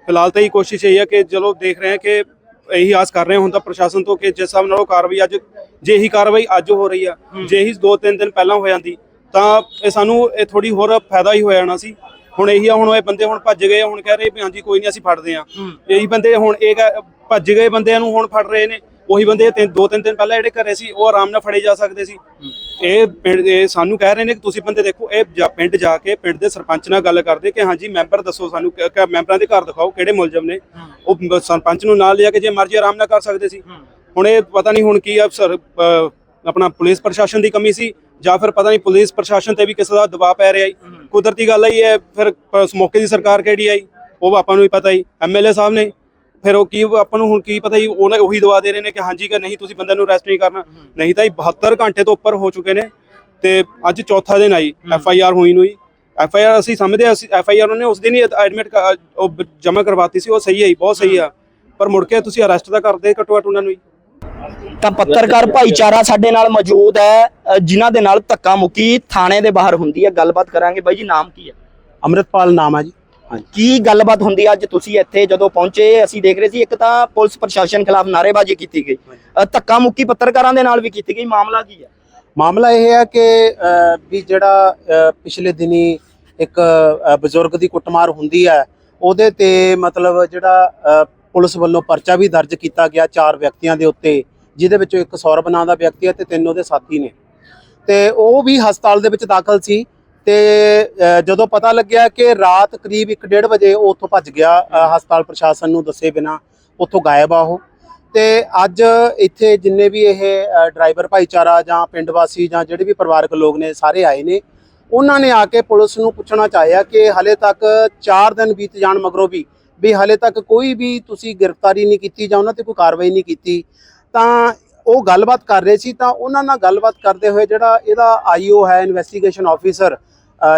ਫਿਲਹਾਲ ਤਾਂ ਇਹ ਕੋਸ਼ਿਸ਼ ਇਹ ਹੈ ਕਿ ਚਲੋ ਦੇਖ ਰਹੇ ਹਾਂ ਕਿ ਇਹੀ ਆਸ ਕਰ ਰਹੇ ਹਾਂ ਹੁਣ ਤਾਂ ਪ੍ਰਸ਼ਾਸਨ ਤੋਂ ਕਿ ਜਿਸ ਹਿਸਾਬ ਨਾਲ ਉਹ ਕਾਰਵਾਈ ਅੱਜ ਜੇ ਇਹੀ ਕਾਰਵਾਈ ਅੱਜ ਹੋ ਰਹੀ ਆ ਜੇ ਦੋ ਤਿੰਨ ਦਿਨ ਪਹਿਲਾਂ ਹੋ ਜਾਂਦੀ ਤਾਂ ਇਹ ਸਾਨੂੰ ਇਹ ਥੋੜੀ ਹੋਰ ਫਾਇਦਾ ਹੀ ਹੋ ਜਾਣਾ ਸੀ। ਹੁਣ ਇਹੀ ਆ ਹੁਣ ਇਹ ਬੰਦੇ ਹੁਣ ਭੱਜ ਗਏ ਹੁਣ ਕਹਿ ਰਹੇ ਵੀ ਹਾਂਜੀ ਕੋਈ ਨਹੀਂ ਅਸੀਂ ਫੜਦੇ ਆ ਇਹੀ ਬੰਦੇ ਹੁਣ ਇਹ ਕਹਿ- ਭੱਜ ਗਏ ਬੰਦਿਆਂ ਨੂੰ ਹੁਣ ਫੜ ਰਹੇ ਨੇ। ਉਹੀ ਬੰਦੇ ਤਿੰਨ ਦੋ ਤਿੰਨ ਦਿਨ ਪਹਿਲਾਂ ਜਿਹੜੇ ਘਰੇ ਸੀ ਉਹ ਆਰਾਮ ਨਾਲ ਫੜੇ ਜਾ ਸਕਦੇ ਸੀ। ਇਹ ਪਿੰਡ ਇਹ ਸਾਨੂੰ ਕਹਿ ਰਹੇ ਨੇ ਕਿ ਤੁਸੀਂ ਬੰਦੇ ਦੇਖੋ ਇਹ ਜਾ- ਪਿੰਡ ਜਾ ਕੇ ਪਿੰਡ ਦੇ ਸਰਪੰਚ ਨਾਲ ਗੱਲ ਕਰਦੇ ਕਿ ਹਾਂਜੀ ਮੈਂਬਰ ਦੱਸੋ ਸਾਨੂੰ ਕਿ- ਕਿ ਮੈਂਬਰਾਂ ਦੇ ਘਰ ਦਿਖਾਓ ਕਿਹੜੇ ਮੁਲਜ਼ਮ ਨੇ। ਉਹ ਸਰਪੰਚ ਨੂੰ ਨਾਲ ਲਿਆ ਕੇ ਜੇ ਮਰਜ਼ੀ ਆਰਾਮ ਨਾਲ ਕਰ ਸਕਦੇ ਸੀ। ਹੁਣ ਇਹ ਪਤਾ ਨਹੀਂ ਹੁਣ ਕੀ ਅਫਸਰ ਅ, ਆਪਣਾ ਪੁਲਿਸ ਪ੍ਰਸ਼ਾਸਨ ਦੀ ਕਮੀ ਸੀ। ਜਾਂ ਫਿਰ ਪਤਾ ਨਹੀਂ ਪੁਲਿਸ ਪ੍ਰਸ਼ਾਸਨ ਤੇ ਵੀ ਕਿਸੇ ਦਾ ਦਬਾਅ ਪੈ ਰਿਹਾ ਹੈ। ਕੁਦਰਤੀ ਗੱਲ ਹੈ ਇਹ ਫਿਰ ਮੌਕੇ ਦੀ ਸਰਕਾਰ ਕਿਹੜੀ ਆਈ? ਉਹ ਆਪਾਂ ਨੂੰ ਹੀ ਪਤਾ ਹੀ ਐਮਐਲਏ ਸਾਹਿਬ ਨੇ। ਫਿਰ ਉਹ ਕੀ ਆਪਾਂ ਨੂੰ ਹੁਣ ਕੀ ਪਤਾ ਹੀ ਉਹਨਾਂ ਉਹੀ ਦਵਾ ਦੇ ਰਹੇ ਨੇ ਕਿ ਹਾਂਜੀ ਕਿ ਨਹੀਂ ਤੁਸੀਂ ਬੰਦੇ ਨੂੰ ਅਰੈਸਟ ਨਹੀਂ ਕਰਨਾ। ਨਹੀਂ ਤਾਂ ਇਹ 72 ਘੰਟੇ ਤੋਂ ਉੱਪਰ ਹੋ ਚੁੱਕੇ ਨੇ ਤੇ ਅੱਜ ਚੌਥਾ ਦਿਨ ਆਈ ਐਫ ਆਈ ਆਰ ਹੋਈ ਨੂੰ ਹੀ ਐਫ ਆਈ ਆਰ ਅਸੀਂ ਸਮਝਦੇ ਅਸੀਂ ਐਫ ਆਈ ਆਰ ਉਹਨੇ ਉਸ ਦਿਨ ਹੀ ਐਡਮਿਟ ਉਹ ਜਮ੍ਹਾਂ ਕਰਵਾਤੀ ਸੀ ਉਹ ਸਹੀ ਹੈ ਬਹੁਤ ਸਹੀ ਆ। ਪਰ ਮੁੜ ਕੇ ਤੁਸੀਂ ਅਰੈਸਟ ਤਾਂ ਕਰਦੇ ਘੱਟੋ ਘੱਟ ਉਹਨਾਂ ਨੂੰ ਹੀ ਤਾਂ ਪੱਤਰਕਾਰ ਭਾਈਚਾਰਾ ਸਾਡੇ ਨਾਲ ਮੌਜੂਦ ਹੈ ਜਿਨ੍ਹਾਂ ਦੇ ਨਾਲ ਧੱਕਾ ਮੁੱਕੀ ਥਾਣੇ ਦੇ ਬਾਹਰ ਹੁੰਦੀ ਹੈ। ਗੱਲਬਾਤ ਕਰਾਂਗੇ ਬਾਈ ਜੀ ਨਾਮ ਕੀ ਹੈ? ਅੰਮ੍ਰਿਤਪਾਲ ਨਾਮ ਹੈ ਜੀ। ਕੀ ਗੱਲਬਾਤ ਹੁੰਦੀ ਅੱਜ ਤੁਸੀਂ ਇੱਥੇ ਜਦੋਂ ਪਹੁੰਚੇ ਅਸੀਂ ਦੇਖ ਰਹੇ ਸੀ ਇੱਕ ਤਾਂ ਪੁਲਿਸ ਪ੍ਰਸ਼ਾਸਨ ਖਿਲਾਫ ਨਾਅਰੇਬਾਜ਼ੀ ਕੀਤੀ ਗਈ। ਧੱਕਾ ਮੁੱਕੀ ਪੱਤਰਕਾਰਾਂ ਦੇ ਨਾਲ ਵੀ ਕੀਤੀ ਗਈ। ਮਾਮਲਾ ਕੀ ਹੈ? ਮਾਮਲਾ ਇਹ ਹੈ ਕਿ ਵੀ ਜਿਹੜਾ ਪਿਛਲੇ ਦਿਨੀ ਇੱਕ ਬਜ਼ੁਰਗ ਦੀ ਕੁੱਟਮਾਰ ਹੁੰਦੀ ਹੈ ਉਹਦੇ ਤੇ ਮਤਲਬ ਜਿਹੜਾ ਪੁਲਿਸ ਵੱਲੋਂ ਪਰਚਾ ਵੀ ਦਰਜ ਕੀਤਾ ਗਿਆ ਚਾਰ ਵਿਅਕਤੀਆਂ ਦੇ ਉੱਤੇ। ਜਿਹਦੇ ਵਿੱਚੋਂ ਇੱਕ ਸੌਰਭ ਨਾਂ ਦਾ ਵਿਅਕਤੀ ਹੈ ਤੇ ਤਿੰਨ ਉਹਦੇ ਸਾਥੀ ਨੇ। ਤੇ ਉਹ ਵੀ ਹਸਪਤਾਲ ਦੇ ਵਿੱਚ ਦਾਖਲ ਸੀ ਤੇ ਜਦੋਂ ਪਤਾ ਲੱਗਿਆ ਕਿ ਰਾਤ ਕਰੀਬ 1:30 ਵਜੇ ਉਹ ਉੱਥੋਂ ਭੱਜ ਗਿਆ ਹਸਪਤਾਲ ਪ੍ਰਸ਼ਾਸਨ ਨੂੰ ਦੱਸੇ ਬਿਨਾ ਉੱਥੋਂ ਗਾਇਬ ਆ ਉਹ। ਤੇ ਅੱਜ ਇੱਥੇ ਜਿੰਨੇ ਵੀ ਇਹ ਡਰਾਈਵਰ ਭਾਈਚਾਰਾ ਜਾਂ ਪਿੰਡ ਵਾਸੀ ਜਾਂ ਜਿਹੜੇ ਵੀ ਪਰਿਵਾਰਕ ਲੋਕ ਨੇ, ਸਾਰੇ ਆਏ ਨੇ, ਉਹਨਾਂ ਨੇ ਆ ਕੇ ਪੁਲਿਸ ਨੂੰ ਪੁੱਛਣਾ ਚਾਹਿਆ ਕਿ ਹਲੇ ਤੱਕ 4 ਦਿਨ ਬੀਤ ਜਾਣ ਮਗਰੋਂ ਵੀ ਵੀ ਹਲੇ ਤੱਕ ਕੋਈ ਵੀ ਤੁਸੀਂ ਗ੍ਰਿਫਤਾਰੀ ਨਹੀਂ ਕੀਤੀ ਜਾਂ ਉਹਨਾਂ ਤੇ ਕੋਈ ਕਾਰਵਾਈ ਨਹੀਂ ਕੀਤੀ ਤਾਂ ਉਹ ਗੱਲਬਾਤ ਕਰ ਰਹੇ ਸੀ, ਤਾਂ ਉਹਨਾਂ ਨਾਲ ਗੱਲਬਾਤ ਕਰਦੇ ਹੋਏ ਜਿਹੜਾ ਇਹਦਾ ਆਈਓ ਹੈ ਇਨਵੈਸਟੀਗੇਸ਼ਨ ਆਫੀਸਰ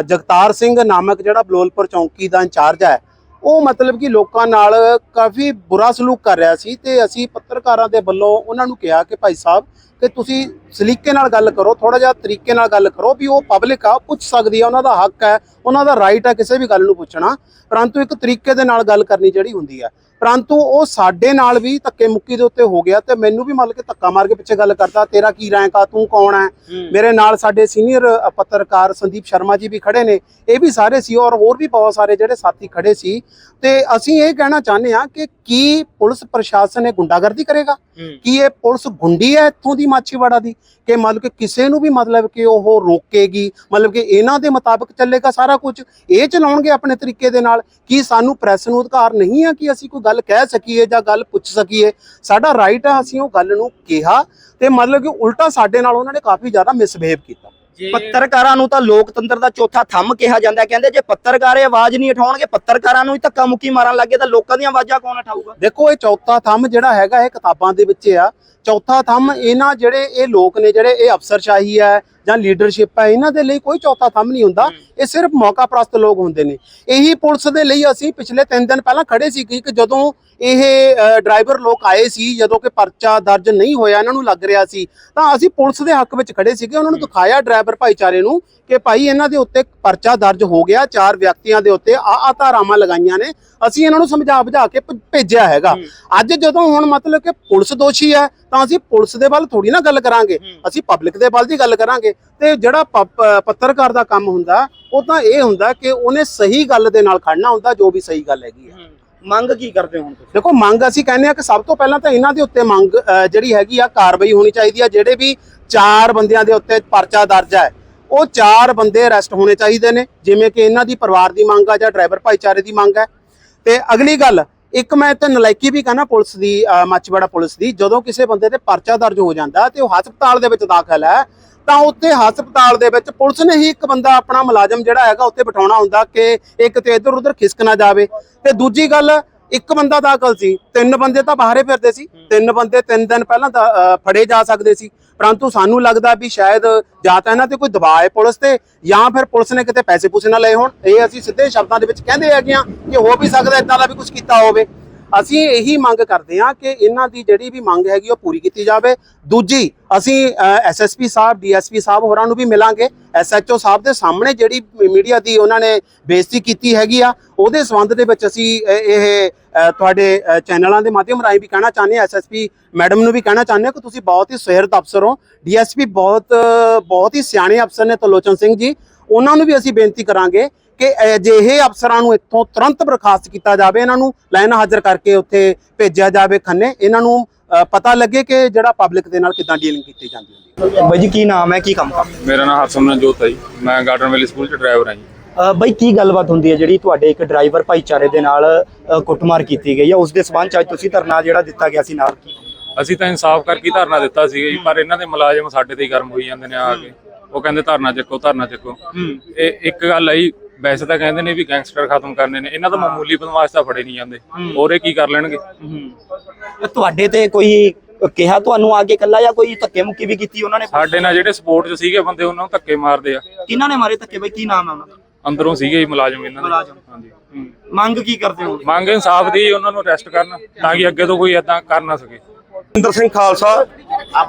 ਜਗਤਾਰ ਸਿੰਘ ਨਾਮਕ ਜਿਹੜਾ ਬਲੋਲਪੁਰ ਚੌਂਕੀ ਦਾ ਇੰਚਾਰਜ ਹੈ, ਉਹ ਮਤਲਬ ਕਿ ਲੋਕਾਂ ਨਾਲ ਕਾਫੀ ਬੁਰਾ ਸਲੂਕ ਕਰ ਰਿਹਾ ਸੀ ਤੇ ਅਸੀਂ ਪੱਤਰਕਾਰਾਂ ਦੇ ਵੱਲੋਂ ਉਹਨਾਂ ਨੂੰ ਕਿਹਾ ਕਿ ਭਾਈ ਸਾਹਿਬ, ਕਿ ਤੁਸੀਂ ਸਲੀਕੇ ਨਾਲ ਗੱਲ ਕਰੋ ਥੋੜਾ ਜਿਹਾ ਤਰੀਕੇ ਨਾਲ ਗੱਲ ਕਰੋ ਵੀ ਉਹ ਪਬਲਿਕ ਆ ਪੁੱਛ ਸਕਦੀ ਆ ਉਹਨਾਂ ਦਾ ਹੱਕ ਹੈ ਉਹਨਾਂ ਦਾ ਰਾਈਟ ਹੈ ਕਿਸੇ ਵੀ ਗੱਲ ਨੂੰ ਪੁੱਛਣਾ। ਪਰੰਤੂ ਇੱਕ ਤਰੀਕੇ ਦੇ ਨਾਲ ਗੱਲ ਕਰਨੀ ਜਿਹੜੀ ਹੁੰਦੀ ਹੈ। ਪਰੰਤੂ ਉਹ ਸਾਡੇ ਨਾਲ ਵੀ ਧੱਕੇ ਮੁੱਕੀ ਦੇ ਉੱਤੇ ਹੋ ਗਿਆ ਤੇ ਮੈਨੂੰ ਵੀ ਮਤਲਬ ਕਿ ਧੱਕਾ ਮਾਰ ਕੇ ਪਿੱਛੇ ਗੱਲ ਕਰਦਾ ਤੇਰਾ ਕੀ ਰੈਂਕ ਆ ਤੂੰ ਕੌਣ ਹੈ? ਮੇਰੇ ਨਾਲ ਸਾਡੇ ਸੀਨੀਅਰ ਪੱਤਰਕਾਰ ਸੰਦੀਪ ਸ਼ਰਮਾ ਜੀ ਵੀ ਖੜੇ ਨੇ ਇਹ ਵੀ ਸਾਰੇ ਸੀ ਔਰ ਹੋਰ ਵੀ ਬਹੁਤ ਸਾਰੇ ਜਿਹੜੇ ਸਾਥੀ ਖੜੇ ਸੀ। ਤੇ ਅਸੀਂ ਇਹ ਕਹਿਣਾ ਚਾਹੁੰਦੇ ਹਾਂ ਕਿ ਕੀ ਪੁਲਿਸ ਪ੍ਰਸ਼ਾਸਨ ਇਹ ਗੁੰਡਾਗਰਦੀ ਕਰੇਗਾ? ਕੀ ਇਹ ਪੁਲਿਸ ਗੁੰਡੀ ਹੈ ਇੱਥੋਂ ਦੀ ਮਾਛੀਵਾੜਾ ਦੀ? ਕਿ ਮਤਲਬ ਕਿ ਕਿਸੇ ਨੂੰ ਵੀ ਮਤਲਬ ਕਿ ਉਹ ਰੋਕੇਗੀ, ਮਤਲਬ ਕਿ ਇਹਨਾਂ ਦੇ ਮੁਤਾਬਕ ਚੱਲੇਗਾ ਸਾਰਾ ਕੁਝ, ਇਹ ਚਲਾਉਣਗੇ ਆਪਣੇ ਤਰੀਕੇ ਦੇ ਨਾਲ, ਕੀ ਸਾਨੂੰ ਪ੍ਰੈਸ ਨੂੰ ਅਧਿਕਾਰ ਨਹੀਂ ਹੈ ਕਿ ਅਸੀਂ ਕੋਈ ਗੱਲ ਕਹਿ ਸਕੀਏ ਜਾਂ ਗੱਲ ਪੁੱਛ ਸਕੀਏ? ਸਾਡਾ ਰਾਈਟ ਹੈ ਅਸੀਂ ਉਹ ਗੱਲ ਨੂੰ ਕਿਹਾ ਤੇ ਮਤਲਬ ਕਿ ਉਲਟਾ ਸਾਡੇ ਨਾਲ ਉਹਨਾਂ ਨੇ ਕਾਫੀ ਜ਼ਿਆਦਾ ਮਿਸਬਿਹੇਵ ਕੀਤਾ। ਪੱਤਰਕਾਰਾਂ ਨੂੰ ਤਾਂ ਲੋਕਤੰਤਰ ਦਾ ਚੌਥਾ ਥੰਮ ਕਿਹਾ ਜਾਂਦਾ ਹੈ। ਕਹਿੰਦੇ ਜੇ ਪੱਤਰਕਾਰ ਇਹ ਆਵਾਜ਼ ਨਹੀਂ ਉਠਾਉਣਗੇ ਪੱਤਰਕਾਰਾਂ ਨੂੰ ਹੀ ਧੱਕਾ ਮੁੱਕੀ ਮਾਰਨ ਲੱਗੇ ਤਾਂ ਲੋਕਾਂ ਦੀਆਂ ਆਵਾਜ਼ਾਂ ਕੌਣ ਉਠਾਊਗਾ ਦੇਖੋ ਇਹ ਚੌਥਾ ਥੰਮ ਜਿਹੜਾ ਹੈਗਾ ਇਹ ਕਿਤਾਬਾਂ ਦੇ ਵਿੱਚ ਆ ਚੌਥਾ ਥੰਮ ਇਹਨਾਂ ਜਿਹੜੇ ਇਹ ਲੋਕ ਨੇ ਜਿਹੜੇ ਇਹ ਅਫਸਰਸ਼ਾਹੀ ਹੈ ਜਾਂ ਲੀਡਰਸ਼ਿਪ ਹੈ ਇਹਨਾਂ ਦੇ ਲਈ ਕੋਈ ਚੌਥਾ ਥੰਮ ਨਹੀਂ ਹੁੰਦਾ। ਇਹ ਸਿਰਫ ਮੌਕਾ ਪ੍ਰਸਤ ਲੋਕ ਹੁੰਦੇ ਨੇ। ਇਹੀ ਪੁਲਿਸ ਦੇ ਲਈ ਅਸੀਂ ਪਿਛਲੇ 3 ਦਿਨ ਪਹਿਲਾਂ ਖੜੇ ਸੀ ਕਿ ਜਦੋਂ ਇਹ ਡਰਾਈਵਰ ਲੋਕ ਆਏ ਸੀ ਜਦੋਂ ਕਿ ਪਰਚਾ ਦਰਜ ਨਹੀਂ ਹੋਇਆ ਇਹਨਾਂ ਨੂੰ ਲੱਗ ਰਿਹਾ ਸੀ ਤਾਂ ਅਸੀਂ ਪੁਲਿਸ ਦੇ ਹੱਕ ਵਿੱਚ ਖੜੇ ਸੀਗੇ। ਉਹਨਾਂ ਨੂੰ ਦਿਖਾਇਆ ਡਰਾਈਵਰ ਭਾਈਚਾਰੇ ਨੂੰ ਕਿ ਭਾਈ ਇਹਨਾਂ ਦੇ ਉੱਤੇ ਪਰਚਾ ਦਰਜ ਹੋ ਗਿਆ ਚਾਰ ਵਿਅਕਤੀਆਂ ਦੇ ਉੱਤੇ ਆ ਆ ਧਾਰਾਵਾਂ ਲਗਾਈਆਂ ਨੇ। ਅਸੀਂ ਇਹਨਾਂ ਨੂੰ ਸਮਝਾ ਬੁਝਾ ਕੇ ਭੇਜਿਆ ਹੈਗਾ। ਅੱਜ ਜਦੋਂ ਹੁਣ ਮਤਲਬ ਕਿ ਪੁਲਿਸ ਦੋਸ਼ੀ ਹੈ ਤਾਂ ਅਸੀਂ ਪੁਲਿਸ ਦੇ ਵੱਲ ਥੋੜੀ ਨਾ ਗੱਲ ਕਰਾਂਗੇ ਅਸੀਂ ਪਬਲਿਕ ਦੇ ਵੱਲ ਦੀ ਗੱਲ ਕਰਾਂਗੇ। ਤੇ ਜਿਹੜਾ ਪੱਤਰਕਾਰ ਦਾ ਕੰਮ ਹੁੰਦਾ ਉਹ ਤਾਂ ਇਹ ਹੁੰਦਾ ਕਿ ਉਹਨੇ ਸਹੀ ਗੱਲ ਦੇ ਨਾਲ ਖੜਨਾ ਹੁੰਦਾ ਜੋ ਵੀ ਸਹੀ ਗੱਲ ਹੈਗੀ ਹੈ। ਮੰਗ ਕੀ ਕਰਦੇ ਹੋ ਹੁਣ ਤੁਸੀਂ? ਦੇਖੋ ਮੰਗ ਅਸੀਂ ਕਹਿੰਦੇ ਆ ਕਿ ਸਭ ਤੋਂ ਪਹਿਲਾਂ ਤਾਂ ਇਹਨਾਂ ਦੇ ਉੱਤੇ ਮੰਗ ਜਿਹੜੀ ਹੈਗੀ ਆ ਕਾਰਵਾਈ ਹੋਣੀ ਚਾਹੀਦੀ ਆ। ਜਿਹੜੇ ਵੀ ਚਾਰ ਬੰਦਿਆਂ ਦੇ ਉੱਤੇ ਪਰਚਾ ਦਰਜ ਹੈ ਉਹ ਚਾਰ ਬੰਦੇ ਅਰੈਸਟ ਹੋਣੇ ਚਾਹੀਦੇ ਨੇ। ਜਿਵੇਂ ਕਿ ਇਹਨਾਂ ਦੀ ਪਰਿਵਾਰ ਦੀ ਮੰਗ ਆ ਜਾਂ ਡਰਾਈਵਰ ਭਾਈਚਾਰੇ ਦੀ ਮੰਗ ਹੈ ਤੇ ਅਗਲੀ ਗੱਲ ਇੱਕ ਮੈਂ ਤੇ ਨਲਾਇਕੀ ਵੀ ਕਹਣਾ ਪੁਲਿਸ ਦੀ ਅ, ਮਾਚੀਵਾੜਾ ਪੁਲਿਸ ਦੀ ਜਦੋਂ ਕਿਸੇ ਬੰਦੇ ਤੇ ਪਰਚਾ ਦਰਜ ਹੋ ਜਾਂਦਾ ਤੇ ਉਹ ਹਸਪਤਾਲ ਦੇ ਵਿੱਚ ਦਾਖਲ ਹੈ ਤਾਂ ਉੱਥੇ ਹਸਪਤਾਲ ਦੇ ਵਿੱਚ ਪੁਲਿਸ ਨੇ ਹੀ ਇੱਕ ਬੰਦਾ ਆਪਣਾ ਮੁਲਾਜ਼ਮ ਜਿਹੜਾ ਹੈਗਾ ਉੱਥੇ ਬਿਠਾਉਣਾ ਹੁੰਦਾ ਕਿ ਇੱਕ ਤੇ ਇੱਧਰ ਉੱਧਰ ਖਿਸਕ ਨਾ ਜਾਵੇ। ਤੇ ਦੂਜੀ ਗੱਲ ਇੱਕ ਬੰਦਾ ਦਾਖਲ ਸੀ ਤਿੰਨ ਬੰਦੇ ਤਾਂ ਬਾਹਰੇ ਫਿਰਦੇ ਸੀ ਤਿੰਨ ਬੰਦੇ ਤਿੰਨ ਦਿਨ ਪਹਿਲਾਂ ਫੜੇ ਜਾ ਸਕਦੇ ਸੀ। ਪਰੰਤੂ ਸਾਨੂੰ ਲੱਗਦਾ ਵੀ ਸ਼ਾਇਦ ਜਾਂ ਤਾਂ ਇਹਨਾਂ ਤੇ ਕੋਈ ਦਬਾਅ ਹੈ ਪੁਲਿਸ ਤੇ ਜਾਂ ਫਿਰ ਪੁਲਿਸ ਨੇ ਕਿਤੇ ਪੈਸੇ ਪੂਸੇ ਨਾ ਲਏ ਹੋਣ। ਇਹ ਅਸੀਂ ਸਿੱਧੇ ਸ਼ਬਦਾਂ ਦੇ ਵਿੱਚ ਕਹਿੰਦੇ ਹੈਗੇ ਆ ਕਿ ਹੋ ਵੀ ਸਕਦਾ ਇਦਾਂ ਦਾ ਵੀ ਕੁਝ ਕੀਤਾ ਹੋਵੇ। ਅਸੀਂ ਇਹੀ ਮੰਗ ਕਰਦੇ ਹਾਂ ਕਿ ਇਹਨਾਂ ਦੀ ਜਿਹੜੀ ਵੀ ਮੰਗ ਹੈਗੀ ਉਹ ਪੂਰੀ ਕੀਤੀ ਜਾਵੇ। ਦੂਜੀ, ਅਸੀਂ ਐਸਐਸਪੀ ਸਾਹਿਬ ਡੀਐਸਪੀ ਸਾਹਿਬ ਹੋਰਾਂ ਨੂੰ ਵੀ ਮਿਲਾਂਗੇ। ਐਸਐਚਓ ਸਾਹਿਬ ਦੇ ਸਾਹਮਣੇ ਜਿਹੜੀ ਮੀਡੀਆ ਦੀ ਉਹਨਾਂ ਨੇ ਬੇਇੱਜ਼ਤੀ ਕੀਤੀ ਹੈਗੀ ਆ, ਉਹਦੇ ਸੰਬੰਧ ਦੇ ਵਿੱਚ ਅਸੀਂ ਇਹ ਤੁਹਾਡੇ ਚੈਨਲਾਂ ਦੇ ਮਾਧਿਅਮ ਰਾਹੀਂ ਵੀ ਕਹਿਣਾ ਚਾਹੁੰਦੇ ਹਾਂ ਐਸਐਸਪੀ ਮੈਡਮ ਨੂੰ ਵੀ ਕਹਿਣਾ ਚਾਹੁੰਦੇ ਹਾਂ ਕਿ ਤੁਸੀਂ ਬਹੁਤ ਹੀ ਸੁਹਿਰਦ ਅਫਸਰ ਹੋ। ਡੀਐਸਪੀ ਬਹੁਤ ਬਹੁਤ ਹੀ ਸਿਆਣੇ ਅਫਸਰ ਨੇ ਤਲੋਚਨ ਸਿੰਘ ਜੀ। ਉਹਨਾਂ ਨੂੰ ਵੀ ਅਸੀਂ ਬੇਨਤੀ ਕਰਾਂਗੇ ਕਿ ਅਜਿਹੇ ਅਫਸਰਾਂ ਨੂੰ ਇੱਥੋਂ ਤੁਰੰਤ ਬਰਖਾਸਤ ਕੀਤਾ ਜਾਵੇ ਇਹਨਾਂ ਨੂੰ ਲਾਈਨ ਹਾਜ਼ਰ ਕਰਕੇ ਉੱਥੇ ਭੇਜਿਆ ਜਾਵੇ ਖੰਨੇ। ਇਹਨਾਂ ਨੂੰ ਪਤਾ ਲੱਗੇ ਕਿ ਜਿਹੜਾ ਪਬਲਿਕ ਦੇ ਨਾਲ ਕਿਦਾਂ ਡੀਲਿੰਗ ਕੀਤੀ ਜਾਂਦੀ ਹੁੰਦੀ ਹੈ। ਬਾਈ ਜੀ ਕੀ ਨਾਮ ਹੈ ਕੀ ਕੰਮ ਕਰਦੇ? ਮੇਰਾ ਨਾਮ ਹਰਸਿਮਰਨ ਜੋਤ ਹੈ ਜੀ। ਮੈਂ ਗਾਰਡਨ ਵੈਲੀ ਸਕੂਲ 'ਚ ਡਰਾਈਵਰ ਹਾਂ ਜੀ। ਬਾਈ ਕੀ ਗੱਲਬਾਤ ਹੁੰਦੀ ਹੈ ਜਿਹੜੀ ਤੁਹਾਡੇ ਇੱਕ ਡਰਾਈਵਰ ਭਾਈਚਾਰੇ ਦੇ ਨਾਲ ਕੁੱਟਮਾਰ ਕੀਤੀ ਗਈ ਹੈ? ਉਸ ਦੇ ਸਬੰਧ ਚ ਅੱਜ ਤੁਸੀਂ ਧਰਨਾ ਜਿਹੜਾ ਦਿੱਤਾ ਗਿਆ ਸੀ ਨਾਲ ਕੀ? ਅਸੀਂ ਤਾਂ ਇਨਸਾਫ ਕਰਕੇ ਧਰਨਾ ਦਿੱਤਾ ਸੀਗਾ ਜੀ ਪਰ ਇਹਨਾਂ ਦੇ ਮੁਲਾਜ਼ਮ ਸਾਡੇ ਤੇ ਹੀ ਗਰਮ ਹੋਈ ਜਾਂਦੇ ਨੇ ਆ ਕੇ। ਉਹ ਕਹਿੰਦੇ ਧਰਨਾ ਚੱਕੋ ਧਰਨਾ ਚੱਕੋ। ਇਹ ਇੱਕ ਗੱਲ ਆਈ ਵੈਸੇ ਤਾਂ ਕਹਿੰਦੇ ਨੇ ਵੀ ਗੈਂਗਸਟਰ ਖਤਮ ਕਰਨੇ ਨੇ ਇਹਨਾਂ ਦਾ ਮਾਮੂਲੀ ਬਦਮਾਸ਼ ਤਾਂ ਫੜੇ ਨਹੀਂ ਜਾਂਦੇ। ਹੋਰ ਇਹ ਕੀ ਕਰ ਲੈਣਗੇ? ਤੇ ਤੁਹਾਡੇ ਤੇ ਕੋਈ ਕਿਹਾ ਤੁਹਾਨੂੰ ਆ ਕੇ ਕੱਲਾ ਜਾਂ ਕੋਈ ਧੱਕੇ ਮੁੱਕੀ ਵੀ ਕੀਤੀ ਉਹਨਾਂ ਨੇ? ਸਾਡੇ ਨਾਲ ਜਿਹੜੇ ਸਪੋਰਟ 'ਚ ਸੀਗੇ ਬੰਦੇ ਉਹਨਾਂ ਨੂੰ ਧੱਕੇ ਮਾਰਦੇ ਆ। ਕਿਹਨਾਂ ਨੇ ਮਾਰੇ ਧੱਕੇ ਬਾਈ? ਕੀ ਨਾਮ ਹੈ ਉਹਨਾਂ ਦਾ? ਅੰਦਰੋਂ ਸੀਗੇ ਜੀ ਮੁਲਾਜ਼ਮ ਇਹਨਾਂ ਦੇ। ਮੁਲਾਜ਼ਮ। ਹਾਂਜੀ। ਮੰਗ ਕੀ ਕਰਦੇ ਹੋ? ਮੰਗ ਇਨਸਾਫ ਦੀ ਉਹਨਾਂ ਨੂੰ ਅਰੈਸਟ ਕਰਨ ਤਾਂ ਕਿ ਅੱਗੇ ਤੋਂ ਕੋਈ ਏਦਾਂ ਕਰ ਨਾ ਸਕੇ। ਇੰਦਰ ਸਿੰਘ ਖਾਲਸਾ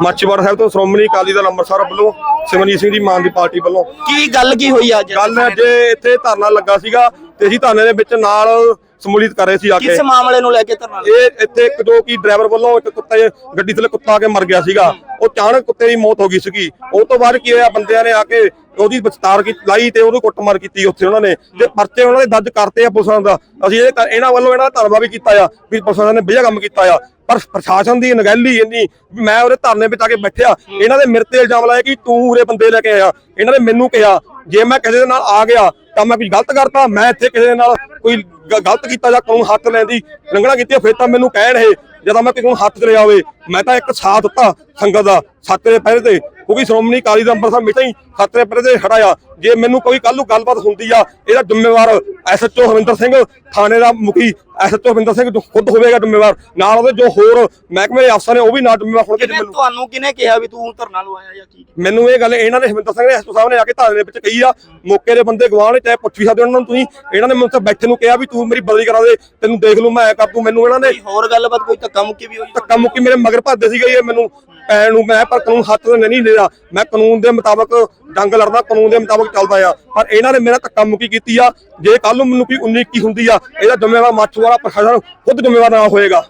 ਮਾਚੀਵਾੜਾ ਸਾਹਿਬ ਤੋਂ ਸ਼੍ਰੋਮਣੀ ਅਕਾਲੀ ਦਲ ਅੰਮ੍ਰਿਤਸਰ ਵੱਲੋਂ ਸਿਮਰਜੀਤ ਸਿੰਘ ਦੀ ਮਾਨ ਦੀ ਪਾਰਟੀ ਵੱਲੋਂ। ਕੀ ਗੱਲ ਕੀ ਹੋਈ ਅੱਜ? ਗੱਲ ਅੱਜ ਇੱਥੇ ਧਰਨਾ ਲੱਗਾ ਸੀਗਾ ਤੇ ਅਸੀਂ ਧਰਨੇ ਦੇ ਵਿੱਚ ਨਾਲ ਸਮੂਲੀਤ ਕਰ ਰਹੇ ਸੀ ਆ ਕੇ। ਕਿਸ ਮਾਮਲੇ ਨੂੰ ਲੈ ਕੇ ਧਰਨਾ? ਇਹ ਇੱਥੇ ਇੱਕ ਜੋ ਕੀ ਡਰਾਈਵਰ ਵੱਲੋਂ ਇੱਕ ਕੁੱਤੇ ਗੱਡੀ ਥੱਲੇ ਕੁੱਤਾ ਆ ਕੇ ਮਰ ਗਿਆ ਸੀਗਾ। ਉਹ ਅਚਾਨਕ ਕੁੱਤੇ ਦੀ ਮੌਤ ਹੋ ਗਈ ਸੀਗੀ। ਉਹ ਤੋਂ ਬਾਅਦ ਕੀ ਹੋਇਆ? ਬੰਦਿਆਂ ਨੇ ਆ ਕੇ ਉਹਦੀ ਵਿਸਤਾਰ ਕੀ ਲਾਈ ਤੇ ਉਹਨੂੰ ਕੁੱਟਮਾਰ ਕੀਤੀ ਉੱਥੇ ਉਹਨਾਂ ਨੇ। ਤੇ ਪਰਚੇ ਉਹਨਾਂ ਦੇ ਦਰਜ ਕਰਤੇ ਆ ਪੁਲਿਸਾਂ ਦਾ। ਅਸੀਂ ਇਹ ਇਹਨਾਂ ਵੱਲੋਂ ਇਹਨਾਂ ਦਾ ਧੰਨਵਾਦ ਵੀ ਕੀਤਾ ਆ ਵੀ ਪੁਲਿਸਾਂ ਨੇ ਵਧੀਆ ਕੰਮ ਕੀਤਾ ਆ। ਪਰ ਪ੍ਰਸ਼ਾਸਨ ਦੀ ਨਗੈਲੀ ਇੰਨੀ ਮੈਂ ਉਹਦੇ ਧਰਨੇ ਵਿੱਚ ਆ ਕੇ ਬੈਠਿਆ। ਇਹਨਾਂ ਦੇ ਮੇਰੇ ਤੇ ਇਲਜ਼ਾਮ ਲਾਇਆ ਕਿ ਤੂੰ ਉਰੇ ਬੰਦੇ ਲੈ ਕੇ ਆਇਆ। ਇਹਨਾਂ ਨੇ ਮੈਨੂੰ ਕਿਹਾ ਜੇ ਮੈਂ ਕਿਸੇ ਦੇ ਨਾਲ ਆ ਗਿਆ ਤਾਂ ਮੈਂ ਕੁਝ ਗਲਤ ਕਰਤਾ, ਮੈਂ ਇੱਥੇ ਕਿਸੇ ਨਾਲ ਕੋਈ ਗਲਤ ਕੀਤਾ ਜਾਂ ਕਾਨੂੰਨ ਹੱਥ ਲੈਣ ਦੀ ਲੰਘਣਾ ਕੀਤੀ ਫਿਰ ਤਾਂ ਮੈਨੂੰ ਕਹਿਣ ਇਹ ਜਦੋਂ ਮੈਂ ਕਿਸੇ ਨੂੰ ਹੱਥ ਚਲੇ ਆਵੇ ਮੈਂ ਤਾਂ ਇੱਕ ਸਾਥ ਦਿੱਤਾ ਸੰਗਤ ਦਾ, ਸੱਤ ਦੇ ਪਹਿਰੇ ਤੇ। ਕਿਉਂਕਿ ਸ਼੍ਰੋਮਣੀ ਅਕਾਲੀ ਦਲ ਅੰਮ੍ਰਿਤਸਰ ਮਿਟਾ ਹੀ ਸੱਤ ਦੇ ਪਹਿਰੇ ਤੇ ਖੜਾ ਜੇ ਮੈਨੂੰ ਕੋਈ ਕੱਲ ਨੂੰ ਗੱਲਬਾਤ ਹੁੰਦੀ ਆ, ਇਹਦਾ ਜ਼ਿੰਮੇਵਾਰ ਐਸਐਚਓ ਹਰਿੰਦਰ ਸਿੰਘ, ਥਾਣੇ ਦਾ ਮੁਖੀ ਐਸਐਚਓ ਹਰਿੰਦਰ ਸਿੰਘ ਖੁਦ ਹੋਵੇਗਾ ਜ਼ਿੰਮੇਵਾਰ। ਨਾਲ ਉਹਦੇ ਜੋ ਹੋਰ ਮਹਿਕਮੇ ਦੇ ਅਫਸਰ ਨੇ ਉਹ ਵੀ ਨਾਲ ਜ਼ਿੰਮੇਵਾਰ ਹੋਣਗੇ ਜੇ ਮੈਨੂੰ ਤੁਹਾਨੂੰ ਕਿਹਨੇ ਕਿਹਾ ਵੀ ਤੂੰ ਧਰਨਾ ਲਵਾਇਆ ਜਾਂ ਕੀ ਮੈਨੂੰ ਇਹ ਗੱਲ ਇਹਨਾਂ ਨੇ ਹਰਮਿੰਦਰ ਸਿੰਘ ਨੇ ਐਸਓ ਸਾਹਿਬ ਨੇ ਆ ਕੇ ਧਾਰਨੇ ਦੇ ਵਿੱਚ ਕਹੀ ਆ ਮੌਕੇ ਦੇ ਬੰਦੇ ਗਵਾਹ ਨੇ ਚਾਹੇ ਪੁੱਛ ਵੀ ਸਕਦੇ ਉਹਨਾਂ ਨੂੰ ਤੁਸੀਂ ਇਹਨਾਂ ਨੇ ਮੈਨੂੰ ਤਾਂ ਬੈਠੇ ਨੂੰ ਕਿਹਾ ਵੀ ਤੂੰ ਮੇਰੀ ਬਦਲੀ ਕਰਾ ਦੇ ਤੈਨੂੰ ਦੇਖ ਲੂ ਮੈਂ ਕਰ ਦੂੰ ਮੈਨੂੰ ਇਹਨਾਂ ਨੇ ਹੋਰ ਗੱਲਬਾਤ ਕੋਈ ਧੱਕਾ ਮੁੱਕੀ ਵੀ ਹੋਈ ਧੱਕਾ ਮੁੱਕੀ ਮੇਰੇ ਮਗਰ ਭੱਜਦੇ ਸੀਗੇ ਇਹ ਮੈਨੂੰ ਪੈਣ ਨੂੰ ਮੈਂ ਪਰ ਕਾਨੂੰਨ ਹੱਥ ਤੇ ਨਹੀਂ ਲਿਆ। ਮੈਂ ਕਾਨੂੰਨ ਦੇ ਮੁਤਾਬਕ ਡੰਗ ਲੜਦਾ ਕਾਨੂੰਨ ਦੇ ਮੁਤਾਬਕ ਚੱਲਦਾ ਆ। ਪਰ ਇਹਨਾਂ ਨੇ ਮੇਰਾ ਧੱਕਾ ਮੁੱਕੀ ਕੀਤੀ ਆ। ਜੇ ਕੱਲ ਨੂੰ ਮੈਨੂੰ ਕੋਈ 19 ਕੀ ਹੁੰਦੀ ਆ ਇਹਦਾ ਜ਼ਿੰਮੇਵਾਰ ਮਾਛੂਵਾੜਾ ਪ੍ਰਸ਼ਾਸਨ ਖੁਦ ਜ਼ਿੰਮੇਵਾਰ ਨਾ ਹੋਏਗਾ।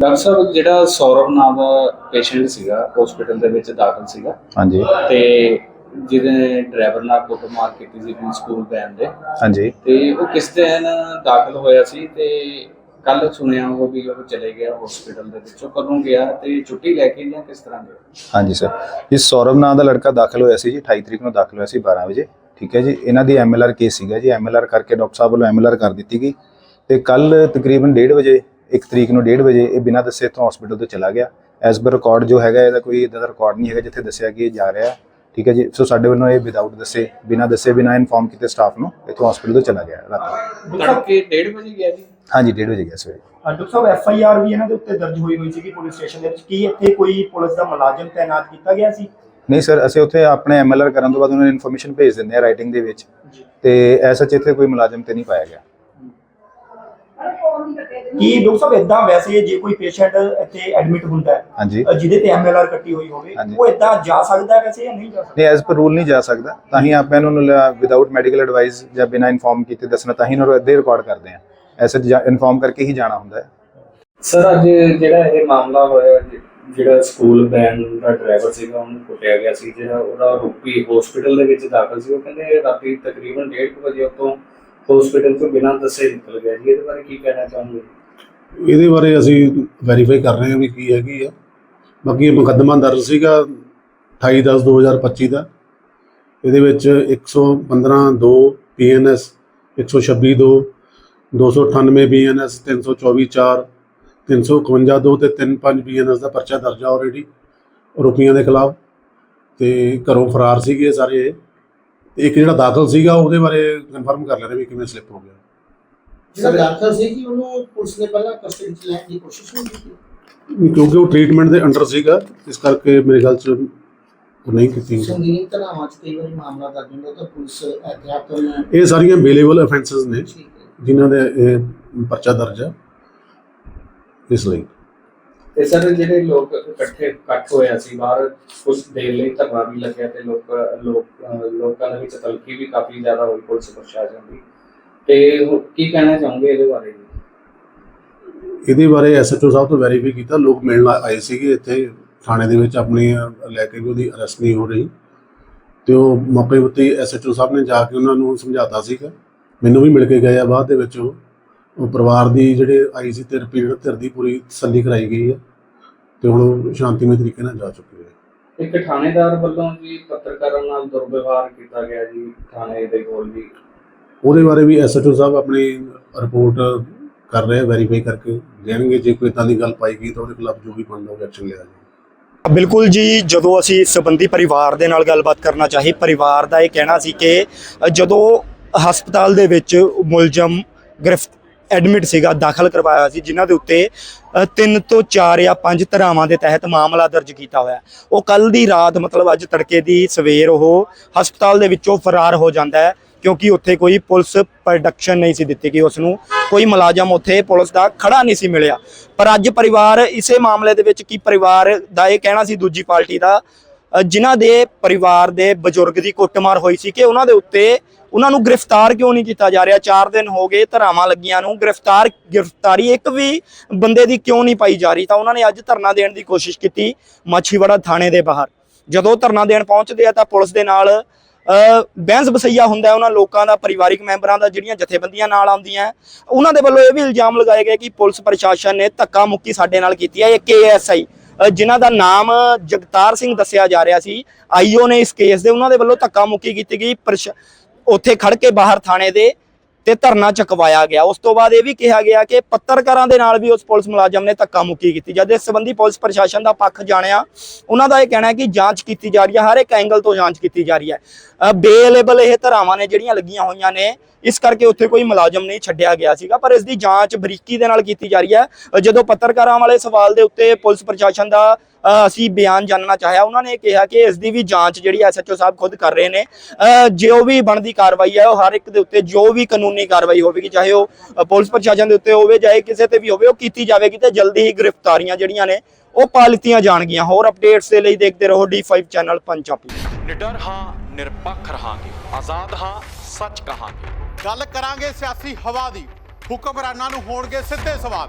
ਡਾਕਟਰ ਸਾਹਿਬ ਜਿਹੜਾ ਸੌਰਵ ਨਾਮ ਦਾ ਪੇਸ਼ੈਂਟ ਸੀਗਾ ਹਸਪੀਟਲ ਦੇ ਵਿੱਚ ਦਾਖਲ ਸੀਗਾ ਹਾਂਜੀ। ਤੇ ਜਿਹਦੇ ਡਰਾਈਵਰ ਨਾਲ ਕੁੱਟਮਾਰ ਕੀਤੀ ਸੀ ਸਕੂਲ ਵੈਨ ਦੇ ਹਾਂਜੀ। ਤੇ ਉਹ ਕਿਸ ਦਿਨ ਦਾਖਲ ਹੋਇਆ ਸੀ ਤੇ ਕੱਲ ਸੁਣਿਆ ਉਹ ਵੀ ਉਹ ਚਲੇ ਗਿਆ ਹਸਪੀਟਲ ਦੇ ਵਿੱਚੋਂ ਕਦੋਂ ਗਿਆ ਤੇ ਛੁੱਟੀ ਲੈ ਕੇ ਜਾਂ ਕਿਸ ਤਰ੍ਹਾਂ ਗਿਆ? ਹਾਂਜੀ ਸਰ ਇਹ ਸੌਰਵ ਨਾਂ ਦਾ ਲੜਕਾ ਦਾਖਲ ਹੋਇਆ ਸੀ ਜੀ 28 ਤਰੀਕ ਨੂੰ ਦਾਖਲ ਹੋਇਆ ਸੀ 12 ਵਜੇ ਠੀਕ ਹੈ ਜੀ। ਇਹਨਾਂ ਦੀ ਐਮਐਲਆਰ ਕੇਸ ਸੀਗਾ ਜੀ ਐਮਐਲਆਰ ਕਰਕੇ ਡਾਕਟਰ ਸਾਹਿਬ ਵੱਲੋਂ ਐਮਐਲਆਰ ਕਰ ਦਿੱਤੀ ਗਈ। ਤੇ ਕੱਲ ਤਕਰੀਬਨ 1:30 ਵਜੇ 1 ਤਰੀਕ ਨੂੰ 1:30 ਵਜੇ ਇਹ ਬਿਨਾਂ ਦੱਸੇ ਤੋਂ ਹਸਪੀਟਲ ਤੋਂ ਚਲਾ ਗਿਆ। ਐਸ ਪਰ ਰਿਕਾਰਡ ਜੋ ਹੈਗਾ ਇਹਦਾ ਕੋਈ ਇਦਾਂ ਦਾ ਰਿਕਾਰਡ ਨਹੀਂ ਹੈਗਾ ਜਿੱਥੇ ਦੱਸਿਆ ਕਿ ਇਹ ਜਾ ਰਿਹਾ ਠੀਕ ਹੈ ਜੀ? ਸੋ ਸਾਡੇ ਵੱਲੋਂ ਇਹ ਵਿਦਆਊਟ ਦੱਸੇ ਬਿਨਾਂ ਦੱਸੇ ਬਿਨਾਂ ਇਨਫੋਰਮ ਕੀਤੇ ਸਟਾਫ ਨੂੰ ਇੱਥੋਂ ਹਸਪੀਟਲ ਤੋਂ ਚਲਾ ਗਿਆ ਰਾਤ ਤੜਕੇ 1:30 ਵਜੇ ਗਿਆ ਜੀ? ਹਾਂਜੀ 1:30 ਵਜੇ ਗਿਆ ਸਵੇਰੇ। ਡਾਕਟਰ ਸਾਹਿਬ ਐਫ ਆਈ ਆਰ ਵੀ ਇਹਨਾਂ ਦੇ ਉੱਤੇ ਦਰਜ ਹੋਈ ਹੋਈ ਸੀਗੀ ਪੁਲਿਸ ਸਟੇਸ਼ਨ ਦੇ ਵਿੱਚ। ਕੀ ਇੱਥੇ ਕੋਈ ਪੁਲਿਸ ਦਾ ਮੁਲਾਜ਼ਮ ਤਾਇਨਾਤ ਕੀਤਾ ਗਿਆ ਸੀ? ਨਹੀਂ ਸਰ ਅਸੀਂ ਉੱਥੇ ਆਪਣੇ ਐਮਐਲਆਰ ਕਰਨ ਤੋਂ ਬਾਅਦ ਉਹਨਾਂ ਨੂੰ ਇਨਫੋਰਮੇਸ਼ਨ ਭੇਜ ਦਿੰਦੇ ਆ ਰਾਈਟਿੰਗ ਦੇ ਵਿੱਚ। ਤੇ ਐਸਾ ਚ ਇੱਥੇ ਕੋਈ ਮੁਲਾਜ਼ਮ ਤੇ ਨਹੀਂ ਪਾਇਆ ਗਿਆ। ਕੀ ਡਾਕਟਰ ਸਾਹਿਬ ਇਦਾਂ ਵੈਸੇ ਜੇ ਕੋਈ ਪੇਸ਼ੈਂਟ ਇੱਥੇ ਐਡਮਿਟ ਹੁੰਦਾ ਹੈ ਹਾਂਜੀ। ਜਿਹਦੇ ਤੇ ਐਮ ਐਲ ਆਰ ਕੱਟੀ ਹੋਈ ਹੋਵੇ ਹਾਂਜੀ। ਉਹ ਇਦਾਂ ਜਾ ਸਕਦਾ ਹੈ ਵੈਸੇ ਜਾਂ ਨਹੀਂ ਜਾ ਸਕਦਾ? ਨਹੀਂ ਐਜ਼ ਪਰ ਰੂਲ ਨਹੀਂ ਜਾ ਸਕਦਾ। ਤਾਂ ਹੀ ਆਪਾਂ ਇਹਨਾਂ ਨੂੰ ਵਿਦਆਊਟ ਮੈਡੀਕਲ ਐਡਵਾਈਸ ਜਾਂ ਬਿਨਾਂ ਇਨਫੋਰਮ ਕੀਤੇ ਦੱਸਣਾ ਤਾਂ ਹੀ ਇਹਨਾਂ ਨੂੰ ਅੱਧੇ ਰਿਕਾਰਡ ਕਰਦੇ ਆ ਐਸੇ ਇਨਫੋਰਮ ਕਰਕੇ ਹੀ ਜਾਣਾ ਹੁੰਦਾ ਹੈ। ਸਰ ਅੱਜ ਜਿਹੜਾ ਇਹ ਮਾਮਲਾ ਹੋਇਆ ਜ- ਜਿਹੜਾ ਸਕੂਲ ਵੈਨ ਦਾ ਡਰਾਈਵਰ ਸੀਗਾ ਉਹਨੂੰ ਕੁੱਟਿਆ ਗਿਆ ਸੀ ਜਿਹੜਾ ਉਹਦਾ ਰੂਪੀ ਹਸਪੀਟਲ ਦੇ ਵਿੱਚ ਦਾਖਲ ਸੀ ਉਹ ਕਹਿੰਦੇ ਰਾਤੀ ਤਕਰੀਬਨ 1:30 ਵਜੇ ਉੱਥੋਂ ਹਸਪੀਟਲ ਤੋਂ ਬਿਨਾਂ ਦੱਸੇ ਨਿਕਲ ਗਿਆ ਜੀ। ਇਹਦੇ ਬਾਰੇ ਕੀ ਕਹਿਣਾ ਚਾਹੋਗੇ? ਇਹਦੇ ਬਾਰੇ ਅਸੀਂ ਵੈਰੀਫਾਈ ਕਰ ਰਹੇ ਹਾਂ ਵੀ ਕੀ ਹੈਗੀ ਆ। ਬਾਕੀ ਇਹ ਮੁਕੱਦਮਾ ਦਰਜ ਸੀਗਾ 28/10/2025 ਦਾ ਇਹਦੇ ਵਿੱਚ 115 2 ਪੀਐਨਐਸ 126 2 298 ਬੀਐਨਐਸ 324 4 351 2 ਤੇ 35 ਬੀਐਨਐਸ ਦਾ ਪਰਚਾ ਦਰਜ ਆ ਆਲਰੇਡੀ ਆਰੋਪੀਆਂ ਦੇ ਖਿਲਾਫ। ਤੇ ਘਰੋਂ ਫਰਾਰ ਸੀਗੇ ਸਾਰੇ। ਇਹ। ਇੱਕ ਜਿਹੜਾ ਦਾਖਲ ਸੀਗਾ ਉਹਦੇ ਬਾਰੇ ਕਨਫਰਮ ਕਰ ਲੈਣਾ ਵੀ ਕਿਵੇਂ ਸਲਿੱਪ ਹੋ ਗਿਆ। ਜਿਹੜਾ ਦਾਖਲ ਸੀ ਕਿ ਉਹਨੂੰ ਪੁਲਿਸ ਨੇ ਪਹਿਲਾਂ ਕਸਟਡੀ ਚ ਲੈਣ ਦੀ ਕੋਸ਼ਿਸ਼ ਨਹੀਂ ਕੀਤੀ। ਕਿਉਂਕਿ ਉਹ ਟ੍ਰੀਟਮੈਂਟ ਦੇ ਅੰਡਰ ਸੀਗਾ ਇਸ ਕਰਕੇ ਮੇਰੇ ਖਿਆਲ ਚ ਉਹ ਨਹੀਂ ਕੀਤੀ। ਸੰਗੀਨ ਤਨਾਵਾਂ ਚ ਕਈ ਵਾਰੀ ਮਾਮਲਾ ਦਰਜ ਹੁੰਦਾ ਤਾਂ ਪੁਲਿਸ ਅਧਿਆਪਕ ਨੂੰ ਇਹ ਸਾਰੀਆਂ ਬੇਲੇਬਲ ਅਫੈਂਸਸ ਨੇ ਹੈ। ਜਿਨ੍ਹਾਂ ਦੇ ਇਹ ਪਰਚਾ ਦਰਜ ਆ ਇਸ ਲਈ। ਤੇ ਸਰ ਜਿਹੜੇ ਲੋਕ ਇਕੱਠੇ ਇਕੱਠ ਹੋਇਆ ਸੀ ਬਾਹਰ ਕੁਝ ਦੇਰ ਲਈ ਧਰਨਾ ਵੀ ਲੱਗਿਆ ਤੇ ਲੋਕ ਲੋਕ ਲੋਕਾਂ ਦੇ ਵਿੱਚ ਤਲਖੀ ਵੀ ਕਾਫੀ ਜ਼ਿਆਦਾ ਹੋਈ ਪੁਲਿਸ ਪ੍ਰਸ਼ਾਸਨ ਦੀ। ਤੇ ਉਹ ਕੀ ਕਹਿਣਾ ਚਾਹੋਗੇ ਇਹਦੇ ਬਾਰੇ? ਜੀ ਇਹਦੇ ਬਾਰੇ ਐਸਐਚਓ ਸਾਹਿਬ ਤੋਂ ਵੈਰੀਫਾਈ ਕੀਤਾ ਲੋਕ ਮਿਲਣ ਆਏ ਸੀਗੇ ਇੱਥੇ ਥਾਣੇ ਦੇ ਵਿੱਚ ਆਪਣੀ ਲੈ ਕੇ ਵੀ ਉਹਦੀ ਅਰੈਸਟ ਨਹੀਂ ਹੋ ਰਹੀ। ਤੇ ਉਹ ਮੌਕੇ ਉੱਤੇ ਐਸਐਚਓ ਸਾਹਿਬ ਨੇ ਜਾ ਕੇ ਉਹਨਾਂ ਨੂੰ ਸਮਝਾਤਾ ਸੀਗਾ। ਮੈਨੂੰ ਵੀ ਮਿਲ ਕੇ ਗਏ ਆ ਬਾਅਦ ਦੇ ਵਿੱਚ ਉਹ। ਉਹ ਪਰਿਵਾਰ ਦੀ ਜਿਹੜੇ ਆਈ ਸੀ ਤੇ ਰਿਪੀਟ ਧਿਰ ਦੀ ਪੂਰੀ ਤਸੱਲੀ ਕਰਾਈ ਗਈ ਹੈ ਤੇ ਹੁਣ ਸ਼ਾਂਤੀਮਈ ਤਰੀਕੇ ਨਾਲ ਜਾ ਚੁੱਕੇ ਹੈ ਇੱਕ ਥਾਣੇਦਾਰ ਵੱਲੋਂ ਵੀ ਪੱਤਰਕਾਰਾਂ ਨਾਲ ਦੁਰਵਿਵਹਾਰ ਕੀਤਾ ਗਿਆ ਜੀ ਥਾਣੇ ਦੇ ਕੋਲ ਵੀ। ਉਹਦੇ ਬਾਰੇ ਵੀ ਐਸਐਚਓ ਸਾਹਿਬ ਆਪਣੀ ਰਿਪੋਰਟ ਕਰ ਰਹੇ ਵੈਰੀਫਾਈ ਕਰਕੇ। ਦੇਣਗੇ, ਜੇ ਕੋਈ ਇਦਾਂ ਦੀ ਗੱਲ ਪਾਈ ਗਈ ਤਾਂ ਉਹਦੇ ਖਿਲਾਫ ਜੋ ਵੀ ਬਣਦਾ ਉਹ ਐਕਸ਼ਨ ਲਿਆ ਜਾਵੇ ਬਿਲਕੁਲ ਜੀ, ਜਦੋਂ ਅਸੀਂ ਇਸ ਸੰਬੰਧੀ ਪਰਿਵਾਰ ਦੇ ਨਾਲ ਗੱਲਬਾਤ ਕਰਨਾ ਚਾਹੀ, ਪਰਿਵਾਰ ਦਾ ਇਹ ਕਹਿਣਾ ਸੀ ਕਿ ਜਦੋਂ ਹਸਪਤਾਲ ਦੇ ਵਿੱਚ ਮੁਲਜ਼ਮ ਗ੍ਰਿਫਤ ਐਡਮਿਟ ਸੀਗਾ, ਦਾਖਲ ਕਰਵਾਇਆ ਸੀ, ਜਿਨ੍ਹਾਂ ਦੇ ਉੱਤੇ ਤਿੰਨ ਤੋਂ ਚਾਰ ਜਾਂ ਪੰਜ ਧਾਰਾਵਾਂ ਦੇ ਤਹਿਤ ਮਾਮਲਾ ਦਰਜ ਕੀਤਾ ਹੋਇਆ। ਉਹ ਕੱਲ ਦੀ ਰਾਤ ਮਤਲਬ ਅੱਜ ਤੜਕੇ ਦੀ ਸਵੇਰ ਉਹ ਹਸਪਤਾਲ ਦੇ ਵਿੱਚੋਂ ਫਰਾਰ ਹੋ ਜਾਂਦਾ ਹੈ। ਕਿਉਂਕਿ ਉੱਥੇ ਕੋਈ ਪੁਲਿਸ ਪ੍ਰੋਡਕਸ਼ਨ ਨਹੀਂ ਸੀ ਦਿੱਤੀ ਕਿ ਉਸ ਨੂੰ ਕੋਈ ਮੁਲਾਜ਼ਮ ਉੱਥੇ ਪੁਲਿਸ ਦਾ ਖੜਾ ਨਹੀਂ ਸੀ ਮਿਲਿਆ। ਪਰ ਅੱਜ ਪਰਿਵਾਰ ਇਸੇ ਮਾਮਲੇ ਦੇ ਵਿੱਚ ਕੀ ਪਰਿਵਾਰ ਦਾ ਇਹ ਕਹਿਣਾ ਸੀ ਦੂਜੀ ਪਾਰਟੀ ਦਾ ਅ, ਜਿਨ੍ਹਾਂ ਦੇ ਪਰਿਵਾਰ ਦੇ ਬਜ਼ੁਰਗ ਦੀ ਕੁੱਟਮਾਰ ਹੋਈ ਸੀ ਕਿ ਉਹਨਾਂ ਦੇ ਉੱਤੇ ਉਹਨਾਂ ਨੂੰ ਗ੍ਰਿਫਤਾਰ ਕਿਉਂ ਨਹੀਂ ਕੀਤਾ ਜਾ ਰਿਹਾ? 4 ਦਿਨ ਹੋ ਗਏ ਧਰਾਵਾਂ ਲੱਗੀਆਂ ਨੂੰ ਗ੍ਰਿਫਤਾਰ ਗ੍ਰਿਫਤਾਰੀ ਇੱਕ ਵੀ ਬੰਦੇ ਦੀ ਕਿਉਂ ਨਹੀਂ ਪਾਈ ਜਾ ਰਹੀ? ਤਾਂ ਉਹਨਾਂ ਨੇ ਅੱਜ ਧਰਨਾ ਦੇਣ ਦੀ ਕੋਸ਼ਿਸ਼ ਕੀਤੀ ਮਾਛੀਵਾੜਾ ਥਾਣੇ ਦੇ ਬਾਹਰ। ਜਦੋਂ ਧਰਨਾ ਦੇਣ ਪਹੁੰਚਦੇ ਆ ਤਾਂ ਪੁਲਿਸ ਦੇ ਨਾਲ ਬੈਂਸ ਬਹਿਸ ਬਸਈਆ ਹੁੰਦਾ ਉਹਨਾਂ ਲੋਕਾਂ ਦਾ, ਪਰਿਵਾਰਿਕ ਮੈਂਬਰਾਂ ਦਾ, ਜਿਹੜੀਆਂ ਜਥੇਬੰਦੀਆਂ ਨਾਲ ਆਉਂਦੀਆਂ। ਉਹਨਾਂ ਦੇ ਵੱਲੋਂ ਇਹ ਵੀ ਇਲਜ਼ਾਮ ਲਗਾਏ ਗਏ ਕਿ ਪੁਲਿਸ ਪ੍ਰਸ਼ਾਸਨ ਨੇ ਧੱਕਾ ਮੁੱਕੀ ਸਾਡੇ ਨਾਲ ਕੀਤੀ ਹੈ, ਇਹ ਕੇਐਸਆਈ। ਜਿਨ੍ਹਾਂ ਦਾ ਨਾਮ ਜਗਤਾਰ ਸਿੰਘ ਦੱਸਿਆ ਜਾ ਰਿਹਾ ਸੀ, ਆਈਓ ਨੇ ਇਸ ਕੇਸ ਦੇ ਉਹਨਾਂ ਦੇ ਵੱਲੋਂ ਧੱਕਾ ਮੁੱਕੀ ਕੀਤੀ ਗਈ। ਪ੍ਰਸ਼ਾ- ਉੱਥੇ ਖੜ ਕੇ ਬਾਹਰ ਥਾਣੇ ਦੇ ਤੇ ਧਰਨਾ ਚਕਵਾਇਆ ਗਿਆ। ਉਸ ਤੋਂ ਬਾਅਦ ਇਹ ਵੀ ਕਿਹਾ ਗਿਆ ਕਿ ਪੱਤਰਕਾਰਾਂ ਦੇ ਨਾਲ ਵੀ ਉਸ ਪੁਲਿਸ ਮੁਲਾਜ਼ਮ ਨੇ ਧੱਕਾ ਮੁੱਕੀ ਕੀਤੀ। ਜਦ ਇਸ ਸੰਬੰਧੀ ਪੁਲਿਸ ਪ੍ਰਸ਼ਾਸਨ ਦਾ ਪੱਖ ਜਾਣਿਆ, ਉਹਨਾਂ ਦਾ ਇਹ ਕਹਿਣਾ ਹੈ ਕਿ ਜਾਂਚ ਕੀਤੀ ਜਾ ਰਹੀ ਹੈ, ਹਰ ਇੱਕ ਐਂਗਲ ਤੋਂ ਜਾਂਚ ਕੀਤੀ ਜਾ ਰਹੀ ਹੈ। ਬੇਲੇਬਲ ਇਹ ਧਰਾਵਾਂ ਨੇ ਜਿਹੜੀਆਂ ਲੱਗੀਆਂ ਹੋਈਆਂ ਨੇ, ਇਸ ਕਰਕੇ ਉੱਥੇ ਕੋਈ ਮੁਲਾਜ਼ਮ ਨਹੀਂ ਛੱਡਿਆ ਗਿਆ ਸੀਗਾ, ਪਰ ਇਸ ਦੀ ਜਾਂਚ ਬਰੀਕੀ ਦੇ ਨਾਲ ਕੀਤੀ ਜਾ ਰਹੀ ਹੈ। ਜਦੋਂ ਪੱਤਰਕਾਰਾਂ ਵਾਲੇ ਸਵਾਲ ਦੇ ਉੱਤੇ ਪੁਲਿਸ ਪ੍ਰਸ਼ਾਸਨ ਦਾ ਅਸੀਂ ਬਿਆਨ ਜਾਨਣਾ ਚਾਹਿਆ ਉਹਨਾਂ ਨੇ ਕਿਹਾ ਕਿ ਇਸ ਦੀ ਵੀ ਜਾਂਚ ਜਿਹੜੀ ਐਸਐਚਓ ਸਾਹਿਬ ਖੁਦ ਕਰ ਰਹੇ ਨੇ। ਜੋ ਵੀ ਬਣਦੀ ਕਾਰਵਾਈ ਹੈ ਉਹ ਹਰ ਇੱਕ ਦੇ ਉੱਤੇ ਜੋ ਵੀ ਕਾਨੂੰਨੀ ਕਾਰਵਾਈ ਹੋਵੇਗੀ ਚਾਹੇ ਉਹ ਪੁਲਿਸ ਪ੍ਰਸ਼ਾਸਨ ਦੇ ਉੱਤੇ ਹੋਵੇ ਚਾਹੇ ਕਿਸੇ ਤੇ ਵੀ ਹੋਵੇ ਉਹ ਕੀਤੀ ਜਾਵੇਗੀ ਤੇ ਜਲਦੀ ਹੀ ਗ੍ਰਿਫਤਾਰੀਆਂ ਜਿਹੜੀਆਂ ਨੇ ਉਹ ਪਾ ਲਿੱਤੀਆਂ ਜਾਣਗੀਆਂ। ਹੋਰ ਅਪਡੇਟਸ ਦੇ ਲਈ ਦੇਖਦੇ ਰਹੋ D5 ਚੈਨਲ ਪੰਜਾਬੀ। ਨਿਡਰ ਹਾਂ ਨਿਰਪੱਖ ਰਹਾਂਗੇ। ਆਜ਼ਾਦ ਹਾਂ ਸੱਚ ਕਹਾਂਗੇ। ਗੱਲ ਕਰਾਂਗੇ ਸਿਆਸੀ ਹਵਾ ਦੀ। ਹੁਕਮਰਾਨਾਂ ਨੂੰ ਹੋਣਗੇ ਸਿੱਧੇ ਸਵਾਲ।